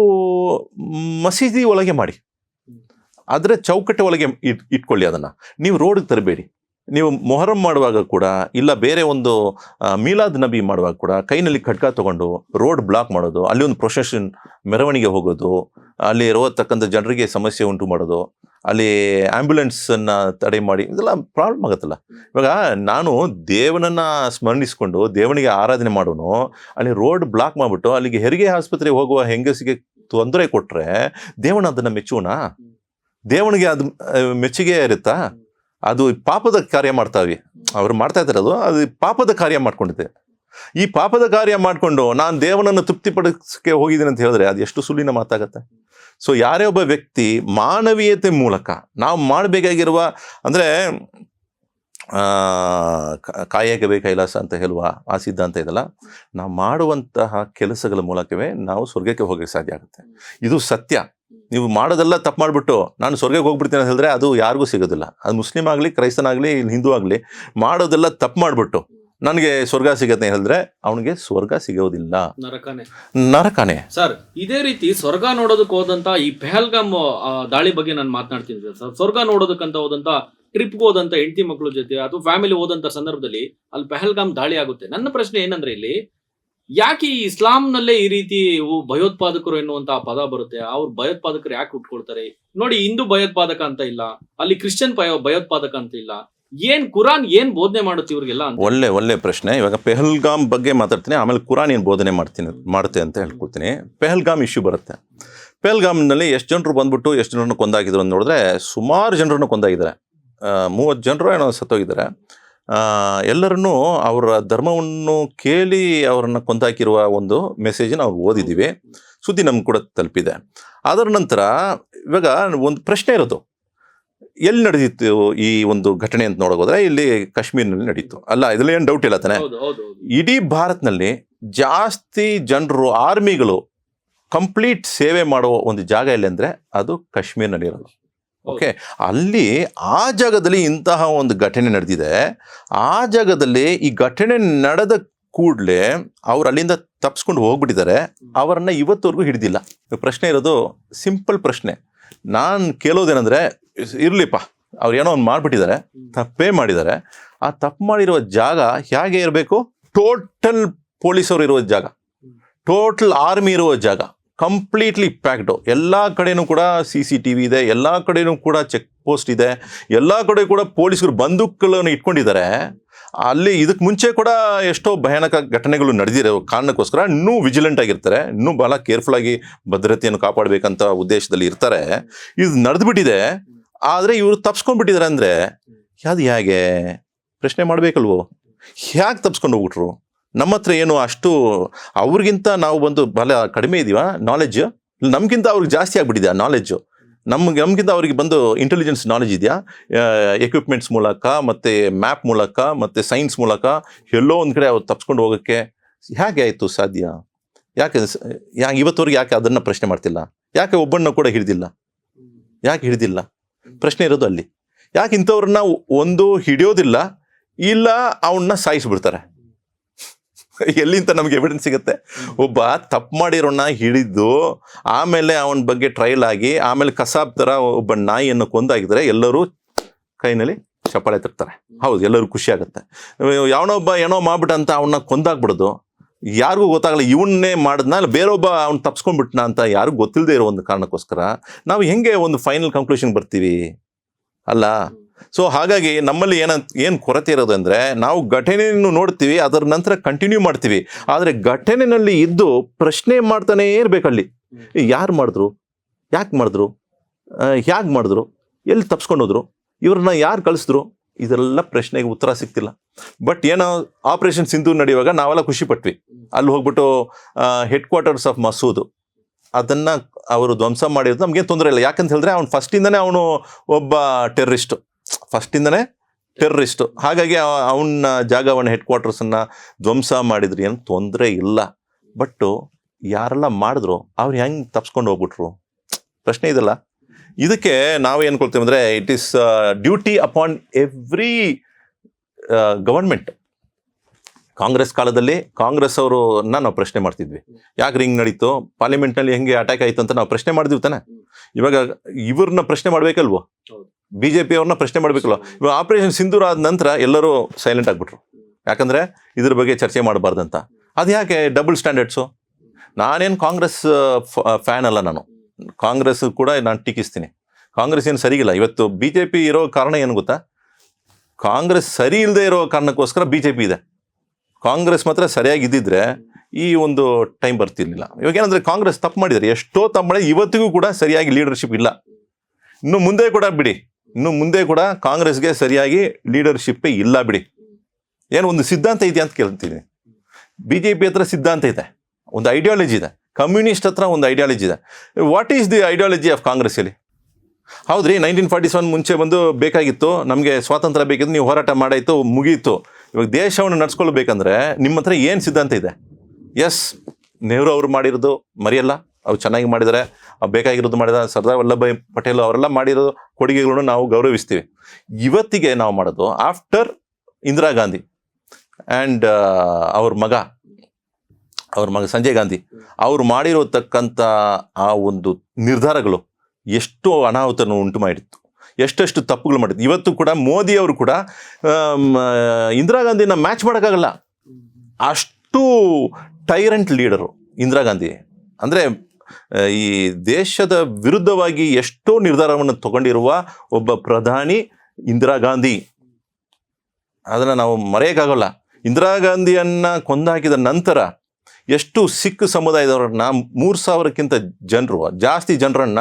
ಮಸೀದಿ ಒಳಗೆ ಮಾಡಿ. ಆದರೆ ಚೌಕಟ್ಟೆ ಒಳಗೆ ಇಟ್, ಇಟ್ಕೊಳ್ಳಿ ಅದನ್ನು. ನೀವು ರೋಡ್ಗೆ ತರಬೇಡಿ. ನೀವು ಮೊಹರಂ ಮಾಡುವಾಗ ಕೂಡ, ಇಲ್ಲ ಬೇರೆ ಒಂದು ಮೀಲಾದ್ ನಬಿ ಮಾಡುವಾಗ ಕೂಡ ಕೈನಲ್ಲಿ ಖಡ್ಗ ತಗೊಂಡು ರೋಡ್ ಬ್ಲಾಕ್ ಮಾಡೋದು, ಅಲ್ಲಿ ಒಂದು ಪ್ರೊಸೆಷನ್ ಮೆರವಣಿಗೆ ಹೋಗೋದು, ಅಲ್ಲಿ ಇರತಕ್ಕಂಥ ಜನರಿಗೆ ಸಮಸ್ಯೆ ಉಂಟು ಮಾಡೋದು, ಅಲ್ಲಿ ಆಂಬ್ಯುಲೆನ್ಸನ್ನು ತಡೆ ಮಾಡಿ, ಇದೆಲ್ಲ ಪ್ರಾಬ್ಲಮ್ ಆಗುತ್ತಲ್ಲ. ಇವಾಗ ನಾನು ದೇವನನ್ನು ಸ್ಮರಣಿಸ್ಕೊಂಡು ದೇವನಿಗೆ ಆರಾಧನೆ ಮಾಡೋನು, ಅಲ್ಲಿ ರೋಡ್ ಬ್ಲಾಕ್ ಮಾಡಿಬಿಟ್ಟು ಅಲ್ಲಿಗೆ ಹೆರಿಗೆ ಆಸ್ಪತ್ರೆಗೆ ಹೋಗುವ ಹೆಂಗಸಿಗೆ ತೊಂದರೆ ಕೊಟ್ಟರೆ ದೇವನ ಅದನ್ನು ಮೆಚ್ಚುವನಾ? ದೇವನಿಗೆ ಅದು ಮೆಚ್ಚುಗೆ ಇರುತ್ತಾ? ಅದು ಪಾಪದ ಕಾರ್ಯ ಮಾಡ್ತಾವೆ ಅವ್ರು ಮಾಡ್ತಾ ಇದ್ದಾರೆ ಅದು ಅದು ಪಾಪದ ಕಾರ್ಯ ಮಾಡ್ಕೊಂಡಿದೆ ಈ ಪಾಪದ ಕಾರ್ಯ ಮಾಡಿಕೊಂಡು ನಾನು ದೇವನನ್ನು ತೃಪ್ತಿಪಡಿಸಕ್ಕೆ ಹೋಗಿದ್ದೀನಿ ಅಂತ ಹೇಳಿದ್ರೆ ಅದು ಎಷ್ಟು ಸುಳ್ಳಿನ ಮಾತಾಗತ್ತೆ? ಸೊ ಯಾರೇ ಒಬ್ಬ ವ್ಯಕ್ತಿ ಮಾನವೀಯತೆ ಮೂಲಕ ನಾವು ಮಾಡಬೇಕಾಗಿರುವ, ಅಂದರೆ ಕಾಯಕವೇ ಕೈಲಾಸ ಅಂತ ಹೇಳುವ ಆ ಸಿದ್ಧಾಂತ ಇದೆಲ್ಲ. ನಾವು ಮಾಡುವಂತಹ ಕೆಲಸಗಳ ಮೂಲಕವೇ ನಾವು ಸ್ವರ್ಗಕ್ಕೆ ಹೋಗಕ್ಕೆ ಸಾಧ್ಯ ಆಗುತ್ತೆ. ಇದು ಸತ್ಯ. ನೀವು ಮಾಡೋದೆಲ್ಲ ತಪ್ಪು ಮಾಡಿಬಿಟ್ಟು ನಾನು ಸ್ವರ್ಗಕ್ಕೆ ಹೋಗ್ಬಿಡ್ತೀನಿ ಅಂತ ಹೇಳಿದ್ರೆ ಅದು ಯಾರಿಗೂ ಸಿಗೋದಿಲ್ಲ. ಅದು ಮುಸ್ಲಿಂ ಆಗಲಿ ಕ್ರೈಸ್ತನಾಗಲಿ ಹಿಂದೂ ಆಗಲಿ ಮಾಡೋದೆಲ್ಲ ತಪ್ಪು ಮಾಡಿಬಿಟ್ಟು ನನಗೆ ಸ್ವರ್ಗ ಸಿಗತ್ತೆ ಹೇಳಿದ್ರೆ ಅವನಿಗೆ ಸ್ವರ್ಗ ಸಿಗೋದಿಲ್ಲ.
ನರಕನೇ.
ನರಕನೇ.
ಸರ್ ಇದೇ ರೀತಿ ಸ್ವರ್ಗ ನೋಡೋದಕ್ಕೆ ಹೋದಂತ ಈ ಪೆಹಲ್ಗಾಮ್ ದಾಳಿ ಬಗ್ಗೆ ನಾನು ಮಾತನಾಡ್ತೀನಿ ಸರ್. ಸ್ವರ್ಗ ನೋಡೋದಕ್ಕಂತ ಹೋದಂತ ಟ್ರಿಪ್ಗೆ ಹೋದಂತ ಹೆಂಡತಿ ಮಕ್ಕಳ ಜೊತೆ ಅಥವಾ ಫ್ಯಾಮಿಲಿ ಹೋದಂತ ಸಂದರ್ಭದಲ್ಲಿ ಅಲ್ಲಿ ಪೆಹಲ್ಗಾಮ್ ದಾಳಿ ಆಗುತ್ತೆ. ನನ್ನ ಪ್ರಶ್ನೆ ಏನಂದ್ರೆ ಇಲ್ಲಿ ಯಾಕೆ ಈ ಇಸ್ಲಾಂನಲ್ಲೇ ಈ ರೀತಿ ಭಯೋತ್ಪಾದಕರು ಎನ್ನುವಂತಹ ಪದ ಬರುತ್ತೆ? ಅವ್ರು ಭಯೋತ್ಪಾದಕರು ಯಾಕೆ ಉಟ್ಕೊಳ್ತಾರೆ? ನೋಡಿ, ಹಿಂದೂ ಭಯೋತ್ಪಾದಕ ಅಂತ ಇಲ್ಲ. ಅಲ್ಲಿ ಕ್ರಿಶ್ಚಿಯನ್ ಭಯೋ ಭಯೋತ್ಪಾದಕ ಅಂತ ಇಲ್ಲ. ಏನ್ ಕುರಾನ್ ಏನ್ ಬೋಧನೆ ಮಾಡುತ್ತೆ ಇವ್ರಿಗೆಲ್ಲ
ಒಳ್ಳೆ ಒಳ್ಳೆ ಪ್ರಶ್ನೆ. ಇವಾಗ ಪೆಹಲ್ಗಾಮ್ ಬಗ್ಗೆ ಮಾತಾಡ್ತೀನಿ, ಆಮೇಲೆ ಕುರಾನ್ ಏನು ಬೋಧನೆ ಮಾಡ್ತೀನಿ, ಮಾಡುತ್ತೆ ಅಂತ ಹೇಳ್ಕೊಡ್ತೀನಿ. ಪೆಹಲ್ಗಾಮ್ ಇಶ್ಯೂ ಬರುತ್ತೆ. ಪೆಹಲ್ಗಾಮ್ನಲ್ಲಿ ಎಷ್ಟು ಜನರು ಬಂದ್ಬಿಟ್ಟು ಎಷ್ಟು ಜನರನ್ನು ಕೊಂದಾಗಿದ್ರು ಅಂತ ನೋಡಿದ್ರೆ ಸುಮಾರು ಜನರನ್ನು ಕೊಂದಾಗಿದ್ದಾರೆ. ಮೂವತ್ತು ಜನರು ಏನೋ ಸತ್ತೋಗಿದ್ದಾರೆ. ಎಲ್ಲರನ್ನೂ ಅವರ ಧರ್ಮವನ್ನು ಕೇಳಿ ಅವರನ್ನು ಕೊಂದಾಕಿರುವ ಒಂದು ಮೆಸೇಜ್ ನಾವು ಓದಿದ್ದೀವಿ. ಸುದ್ದಿ ನಮ್ಗೆ ಕೂಡ ತಲುಪಿದೆ. ಅದರ ನಂತರ ಇವಾಗ ಒಂದು ಪ್ರಶ್ನೆ ಇರೋದು. ಎಲ್ಲಿ ನಡೆದಿತ್ತು ಈ ಒಂದು ಘಟನೆ ಅಂತ ನೋಡೋದ್ರೆ ಇಲ್ಲಿ ಕಾಶ್ಮೀರ್ನಲ್ಲಿ ನಡೀತು. ಅಲ್ಲ ಇದರಲ್ಲಿ ಏನು ಡೌಟ್ ಇಲ್ಲ ತಾನೆ? ಇಡೀ ಭಾರತ್ನಲ್ಲಿ ಜಾಸ್ತಿ ಜನರು ಆರ್ಮಿಗಳು ಕಂಪ್ಲೀಟ್ ಸೇವೆ ಮಾಡುವ ಒಂದು ಜಾಗ ಎಲ್ಲಿ ಅಂದರೆ ಅದು ಕಾಶ್ಮೀರ್ನಲ್ಲಿ ಇರೋದು. ಓಕೆ ಅಲ್ಲಿ ಆ ಜಾಗದಲ್ಲಿ ಇಂತಹ ಒಂದು ಘಟನೆ ನಡೆದಿದೆ. ಆ ಜಾಗದಲ್ಲಿ ಈ ಘಟನೆ ನಡೆದ ಕೂಡಲೇ ಅವ್ರು ಅಲ್ಲಿಂದ ತಪ್ಪಿಸ್ಕೊಂಡು ಹೋಗ್ಬಿಟ್ಟಿದ್ದಾರೆ. ಅವರನ್ನ ಇವತ್ತವರೆಗೂ ಹಿಡಿದಿಲ್ಲ. ಪ್ರಶ್ನೆ ಇರೋದು ಸಿಂಪಲ್ ಪ್ರಶ್ನೆ. ನಾನು ಕೇಳೋದೇನೆಂದರೆ ಇರಲಿಪ್ಪ ಅವ್ರು ಏನೋ ಒಂದು ಮಾಡಿಬಿಟ್ಟಿದ್ದಾರೆ ತಪ್ಪೇ ಮಾಡಿದ್ದಾರೆ. ಆ ತಪ್ಪು ಮಾಡಿರುವ ಜಾಗ ಹೇಗೆ ಇರಬೇಕು? ಟೋಟಲ್ ಪೊಲೀಸರು ಇರುವ ಜಾಗ. ಟೋಟಲ್ ಆರ್ಮಿ ಇರುವ ಜಾಗ. ಕಂಪ್ಲೀಟ್ಲಿ ಪ್ಯಾಕ್ಡು ಎಲ್ಲ ಕಡೆಯೂ ಕೂಡ ಸಿ ಸಿ ಟಿ ವಿ ಇದೆ, ಎಲ್ಲ ಕಡೆಯೂ ಕೂಡ ಚೆಕ್ ಪೋಸ್ಟ್ ಇದೆ, ಎಲ್ಲ ಕಡೆ ಕೂಡ ಪೊಲೀಸರು ಬಂದೂಕುಗಳನ್ನು ಇಟ್ಕೊಂಡಿದ್ದಾರೆ. ಅಲ್ಲಿ ಇದಕ್ಕೆ ಮುಂಚೆ ಕೂಡ ಎಷ್ಟೋ ಭಯಾನಕ ಘಟನೆಗಳು ನಡೆದಿರೋ ಕಾರಣಕ್ಕೋಸ್ಕರ ಇನ್ನೂ ವಿಜಿಲೆಂಟ್ ಆಗಿರ್ತಾರೆ, ಇನ್ನೂ ಬಹಳ ಕೇರ್ಫುಲ್ ಆಗಿ ಭದ್ರತೆಯನ್ನು ಕಾಪಾಡಬೇಕಂತ ಉದ್ದೇಶದಲ್ಲಿ ಇರ್ತಾರೆ. ಇದು ನಡೆದ್ಬಿಟ್ಟಿದೆ. ಆದರೆ ಇವರು ತಪ್ಸ್ಕೊಂಡ್ಬಿಟ್ಟಿದ್ದಾರೆ ಅಂದರೆ ಅದು ಹೇಗೆ? ಪ್ರಶ್ನೆ ಮಾಡಬೇಕಲ್ವೋ? ಹೇಗೆ ತಪ್ಸ್ಕೊಂಡು ಹೋಗ್ಬಿಟ್ರು? ನಮ್ಮ ಹತ್ರ ಏನು ಅಷ್ಟು ಅವ್ರಿಗಿಂತ ನಾವು ಬಂದು ಬಲ ಕಡಿಮೆ ಇದೀವ? ನಾಲೆಜ್ ನಮಗಿಂತ ಅವ್ರಿಗೆ ಜಾಸ್ತಿ ಆಗ್ಬಿಟ್ಟಿದೆ ಆ ನಾಲೆಡ್ಜು ನಮ್ಗೆ, ನಮಗಿಂತ ಅವ್ರಿಗೆ ಬಂದು ಇಂಟೆಲಿಜೆನ್ಸ್ ನಾಲೆಜ್ ಇದೆಯಾ? ಎಕ್ವಿಪ್ಮೆಂಟ್ಸ್ ಮೂಲಕ, ಮತ್ತು ಮ್ಯಾಪ್ ಮೂಲಕ, ಮತ್ತು ಸೈನ್ಸ್ ಮೂಲಕ ಎಲ್ಲೋ ಒಂದು ಕಡೆ ಅವ್ರು ತಪ್ಸ್ಕೊಂಡು ಹೋಗೋಕ್ಕೆ ಹೇಗೆ ಆಯಿತು ಸಾಧ್ಯ? ಯಾಕೆ ಯಾಕೆ ಇವತ್ತವರೆಗೆ ಯಾಕೆ ಅದನ್ನು ಪ್ರಶ್ನೆ ಮಾಡ್ತಿಲ್ಲ? ಯಾಕೆ ಒಬ್ಬನ್ನ ಕೂಡ ಹಿಡಿದಿಲ್ಲ? ಯಾಕೆ ಹಿಡಿದಿಲ್ಲ? ಪ್ರಶ್ನೆ ಇರೋದು ಅಲ್ಲಿ. ಯಾಕೆ ಇಂಥವ್ರನ್ನ ಒಂದು ಹಿಡಿಯೋದಿಲ್ಲ, ಇಲ್ಲ ಅವನ್ನ ಸಾಯಿಸ್ಬಿಡ್ತಾರೆ? ಎಲ್ಲಿಂದ ನಮ್ಗೆ ಎವಿಡೆನ್ಸ್ ಸಿಗುತ್ತೆ? ಒಬ್ಬ ತಪ್ಪು ಮಾಡಿರೋಣ ಹಿಡಿದು ಆಮೇಲೆ ಅವನ ಬಗ್ಗೆ ಟ್ರಯಲ್ ಆಗಿ ಆಮೇಲೆ ಕಸಾಬ್ ಥರ ಒಬ್ಬ ನಾಯಿಯನ್ನು ಕೊಂದಾಗಿದ್ರೆ ಎಲ್ಲರೂ ಕೈನಲ್ಲಿ ಚಪ್ಪಾಳೆ ತರ್ತಾರೆ ಹೌದು ಎಲ್ಲರೂ ಖುಷಿ ಆಗುತ್ತೆ. ಯಾವನೊಬ್ಬ ಏನೋ ಮಾಡ್ಬಿಟ್ಟ ಅಂತ ಅವನ್ನ ಕೊಂದಾಗ್ಬಿಡೋದು. ಯಾರಿಗೂ ಗೊತ್ತಾಗಲ್ಲ, ಇವನ್ನೇ ಮಾಡಿದ್ನ ಇಲ್ಲ ಬೇರೊಬ್ಬ ಅವ್ನ ತಪ್ಸ್ಕೊಂಡ್ಬಿಟ್ನ ಅಂತ ಯಾರಿಗೂ ಗೊತ್ತಿಲ್ಲದೆ ಇರೋ ಒಂದು ಕಾರಣಕ್ಕೋಸ್ಕರ ನಾವು ಹೆಂಗೆ ಒಂದು ಫೈನಲ್ ಕನ್ಕ್ಲೂಷನ್ ಬರ್ತೀವಿ? ಅಲ್ಲ ಸೊ ಹಾಗಾಗಿ ನಮ್ಮಲ್ಲಿ ಏನ ಏನು ಕೊರತೆ ಇರೋದು ಅಂದರೆ ನಾವು ಘಟನೆಯನ್ನು ನೋಡ್ತೀವಿ ಅದರ ನಂತರ ಕಂಟಿನ್ಯೂ ಮಾಡ್ತೀವಿ. ಆದರೆ ಘಟನೆಯಲ್ಲಿ ಇದ್ದು ಪ್ರಶ್ನೆ ಮಾಡ್ತಾನೇ ಇರಬೇಕಲ್ಲಿ ಯಾರು ಮಾಡಿದ್ರು? ಯಾಕೆ ಮಾಡಿದ್ರು? ಹೇಗೆ ಮಾಡಿದ್ರು? ಎಲ್ಲಿ ತಪ್ಸ್ಕೊಂಡೋದ್ರು ಇವ್ರನ್ನ ಯಾರು ಕಳಿಸಿದ್ರು? ಇದೆಲ್ಲ ಪ್ರಶ್ನೆಗೆ ಉತ್ತರ ಸಿಗ್ತಿಲ್ಲ. ಬಟ್ ಏನೋ ಆಪರೇಷನ್ ಸಿಂಧು ನಡೆಯುವಾಗ ನಾವೆಲ್ಲ ಖುಷಿ ಪಟ್ವಿ. ಅಲ್ಲಿ ಹೋಗ್ಬಿಟ್ಟು ಹೆಡ್ ಕ್ವಾರ್ಟರ್ಸ್ ಆಫ್ ಮಸೂದ್ ಅದನ್ನು ಅವರು ಧ್ವಂಸ ಮಾಡಿರೋದು ನಮ್ಗೇನು ತೊಂದರೆ ಇಲ್ಲ. ಯಾಕಂತ ಹೇಳಿದ್ರೆ ಅವ್ನು ಫಸ್ಟಿಂದನೇ ಅವನು ಒಬ್ಬ ಟೆರ್ರಿಸ್ಟು ಫಸ್ಟಿಂದನೇ ಟೆರ್ರಿಸ್ಟು. ಹಾಗಾಗಿ ಅವನ ಜಾಗವನ್ನು ಹೆಡ್ ಕ್ವಾರ್ಟರ್ಸನ್ನು ಧ್ವಂಸ ಮಾಡಿದ್ರಿ ಏನು ತೊಂದರೆ ಇಲ್ಲ. ಬಟ್ಟು ಯಾರೆಲ್ಲ ಮಾಡಿದ್ರು, ಅವ್ರು ಹೆಂಗೆ ತಪ್ಸ್ಕೊಂಡು ಹೋಗ್ಬಿಟ್ರು? ಪ್ರಶ್ನೆ ಇದಲ್ಲ. ಇದಕ್ಕೆ ನಾವು ಏನು ಕೊಡ್ತೀವಿ ಅಂದರೆ it is duty upon every government Congress ಕಾಲದಲ್ಲಿ ಕಾಂಗ್ರೆಸ್ ಅವರನ್ನ ನಾವು ಪ್ರಶ್ನೆ ಮಾಡ್ತಿದ್ವಿ. ಯಾಕೆ ರಿಂಗ್ ನಡೀತು? ಪಾರ್ಲಿಮೆಂಟ್ನಲ್ಲಿ ಹೆಂಗೆ ಅಟ್ಯಾಕ್ ಆಯಿತು ಅಂತ ನಾವು ಪ್ರಶ್ನೆ ಮಾಡಿದ್ವಿ ತಾನೆ. ಇವಾಗ ಇವ್ರನ್ನ ಪ್ರಶ್ನೆ ಮಾಡಬೇಕಲ್ವೋ. ಬಿ ಜೆ ಪಿ ಅವ್ರನ್ನ ಪ್ರಶ್ನೆ ಮಾಡಬೇಕಲ್ಲ ಇವಾಗ ಆಪರೇಷನ್ ಸಿಂಧೂರ್ ಆದ ನಂತರ ಎಲ್ಲರೂ ಸೈಲೆಂಟ್ ಆಗಿಬಿಟ್ರು. ಯಾಕಂದರೆ ಇದ್ರ ಬಗ್ಗೆ ಚರ್ಚೆ ಮಾಡಬಾರ್ದಂತ. ಅದು ಯಾಕೆ ಡಬಲ್ ಸ್ಟ್ಯಾಂಡರ್ಡ್ಸು ನಾನೇನು ಕಾಂಗ್ರೆಸ್ ಫ್ಯಾನ್ ಅಲ್ಲ ನಾನು. ಕಾಂಗ್ರೆಸ್ ಕೂಡ ನಾನು ಟೀಕಿಸ್ತೀನಿ. ಕಾಂಗ್ರೆಸ್ ಏನು ಸರಿಗಿಲ್ಲ. ಇವತ್ತು ಬಿ ಜೆ ಪಿ ಇರೋ ಕಾರಣ ಏನು ಗೊತ್ತಾ? ಕಾಂಗ್ರೆಸ್ ಸರಿ ಇಲ್ಲದೆ ಇರೋ ಕಾರಣಕ್ಕೋಸ್ಕರ ಬಿ ಜೆ ಪಿ ಇದೆ. ಕಾಂಗ್ರೆಸ್ ಮಾತ್ರ ಸರಿಯಾಗಿ ಇದ್ದಿದ್ರೆ ಈ ಒಂದು ಟೈಮ್ ಬರ್ತಿರ್ಲಿಲ್ಲ. ಇವಾಗ ಏನಂದರೆ ಕಾಂಗ್ರೆಸ್ ತಪ್ಪು ಮಾಡಿದ್ದಾರೆ ಎಷ್ಟೋ ತಪ್ಪು ಇವತ್ತಿಗೂ ಕೂಡ ಸರಿಯಾಗಿ ಲೀಡರ್ಶಿಪ್ ಇಲ್ಲ. ಇನ್ನು ಮುಂದೆ ಕೂಡ ಬಿಡಿ. ಇನ್ನು ಮುಂದೆ ಕೂಡ ಕಾಂಗ್ರೆಸ್ಗೆ ಸರಿಯಾಗಿ ಲೀಡರ್ಶಿಪ್ಪೇ ಇಲ್ಲ ಬಿಡಿ. ಏನು ಒಂದು ಸಿದ್ಧಾಂತ ಇದೆ ಅಂತ ಕೇಳ್ತೀನಿ. ಬಿ ಜೆ ಪಿ ಹತ್ರ ಸಿದ್ಧಾಂತ ಇದೆ. ಒಂದು ಐಡಿಯಾಲಜಿ ಇದೆ. ಕಮ್ಯುನಿಸ್ಟ್ ಹತ್ರ ಒಂದು ಐಡಿಯಾಲಜಿ ಇದೆ. What is the ideology of Congress ಇಲ್ಲಿ ಹೌದ್ರಿ ನೈನ್ಟೀನ್ ಫಾರ್ಟಿ ಸೆವೆನ್ ಮುಂಚೆ ಬಂದು ಬೇಕಾಗಿತ್ತು, ನಮಗೆ ಸ್ವಾತಂತ್ರ್ಯ ಬೇಕಿತ್ತು, ನೀವು ಹೋರಾಟ ಮಾಡಾಯಿತು, ಮುಗೀತು. ಇವಾಗ ದೇಶವನ್ನು ನಡ್ಸ್ಕೊಳ್ಬೇಕಂದ್ರೆ ನಿಮ್ಮ ಹತ್ರ ಏನು ಸಿದ್ಧಾಂತ ಇದೆ? ಎಸ್ ನೆಹರು ಅವರು ಮಾಡಿರೋದು ಮರೆಯಲ್ಲ. ಅವ್ರು ಚೆನ್ನಾಗಿ ಮಾಡಿದ್ದಾರೆ. ಬೇಕಾಗಿರೋದು ಮಾಡಿದ ಸರ್ದಾರ್ ವಲ್ಲಭಭಾಯಿ ಪಟೇಲ್ ಅವರೆಲ್ಲ ಮಾಡಿರೋ ಕೊಡುಗೆಗಳನ್ನು ನಾವು ಗೌರವಿಸ್ತೀವಿ. ಇವತ್ತಿಗೆ ನಾವು ಮಾಡೋದು ಆಫ್ಟರ್ ಇಂದಿರಾ ಗಾಂಧಿ ಆ್ಯಂಡ್ ಅವ್ರ ಮಗ ಅವ್ರ ಮಗ ಸಂಜಯ್ ಗಾಂಧಿ. ಅವ್ರು ಮಾಡಿರತಕ್ಕಂಥ ಆ ಒಂದು ನಿರ್ಧಾರಗಳು ಎಷ್ಟು ಅನಾಹುತನ ಉಂಟು ಮಾಡಿತ್ತು. ಎಷ್ಟೆಷ್ಟು ತಪ್ಪುಗಳು ಮಾಡಿತ್ತು. ಇವತ್ತು ಕೂಡ ಮೋದಿ ಅವರು ಕೂಡ ಇಂದಿರಾ ಗಾಂಧಿನ ಮ್ಯಾಚ್ ಮಾಡೋಕ್ಕಾಗಲ್ಲ. ಅಷ್ಟು ಟೈರೆಂಟ್ ಲೀಡರು ಇಂದಿರಾ ಗಾಂಧಿ. ಅಂದರೆ ಈ ದೇಶದ ವಿರುದ್ಧವಾಗಿ ಎಷ್ಟೋ ನಿರ್ಧಾರವನ್ನು ತಗೊಂಡಿರುವ ಒಬ್ಬ ಪ್ರಧಾನಿ ಇಂದಿರಾ ಗಾಂಧಿ. ಅದನ್ನು ನಾವು ಮರೆಯೋಕ್ಕಾಗಲ್ಲ. ಇಂದಿರಾ ಗಾಂಧಿಯನ್ನು ಕೊಂದಾಕಿದ ನಂತರ ಎಷ್ಟು ಸಿಖ್ ಸಮುದಾಯದವರನ್ನ ಮೂರು ಸಾವಿರಕ್ಕಿಂತ ಜನರು, ಜಾಸ್ತಿ ಜನರನ್ನ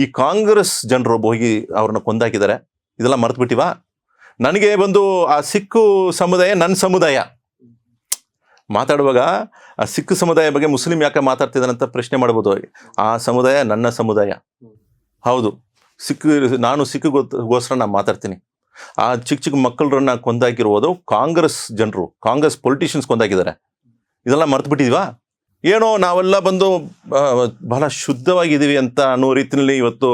ಈ ಕಾಂಗ್ರೆಸ್ ಜನರು ಹೋಗಿ ಅವ್ರನ್ನ ಕೊಂದಾಕಿದ್ದಾರೆ. ಇದೆಲ್ಲ ಮರೆತು ಬಿಟ್ಟಿವಾ ನನಗೆ ಬಂದು ಆ ಸಿಖ್ ಸಮುದಾಯ ನನ್ನ ಸಮುದಾಯ. ಮಾತಾಡುವಾಗ, ಆ ಸಿಖ್ ಸಮುದಾಯ ಬಗ್ಗೆ ಮುಸ್ಲಿಂ ಯಾಕೆ ಮಾತಾಡ್ತಿದ್ದಾನೆ ಅಂತ ಪ್ರಶ್ನೆ ಮಾಡ್ಬೋದು. ಆ ಸಮುದಾಯ ನನ್ನ ಸಮುದಾಯ. ಹೌದು. ಸಿಖ್, ನಾನು ಸಿಖ್ ಗೋಸ್ಕರ ನಾನು ಮಾತಾಡ್ತೀನಿ. ಆ ಚಿಕ್ಕ ಚಿಕ್ಕ ಮಕ್ಕಳನ್ನ ಕೊಂದಾಕಿರುವುದು ಕಾಂಗ್ರೆಸ್ ಜನರು, ಕಾಂಗ್ರೆಸ್ ಪೊಲಿಟಿಷಿಯನ್ಸ್ ಕೊಂದಾಗಿದ್ದಾರೆ ಇದೆಲ್ಲ ಮರ್ತು ಬಿಟ್ಟಿದ್ವಾ ಏನೋ ನಾವೆಲ್ಲ ಬಂದು ಬಹಳ ಶುದ್ಧವಾಗಿದ್ದೀವಿ ಅಂತ ಅನ್ನೋ ರೀತಿಯಲ್ಲಿ ಇವತ್ತು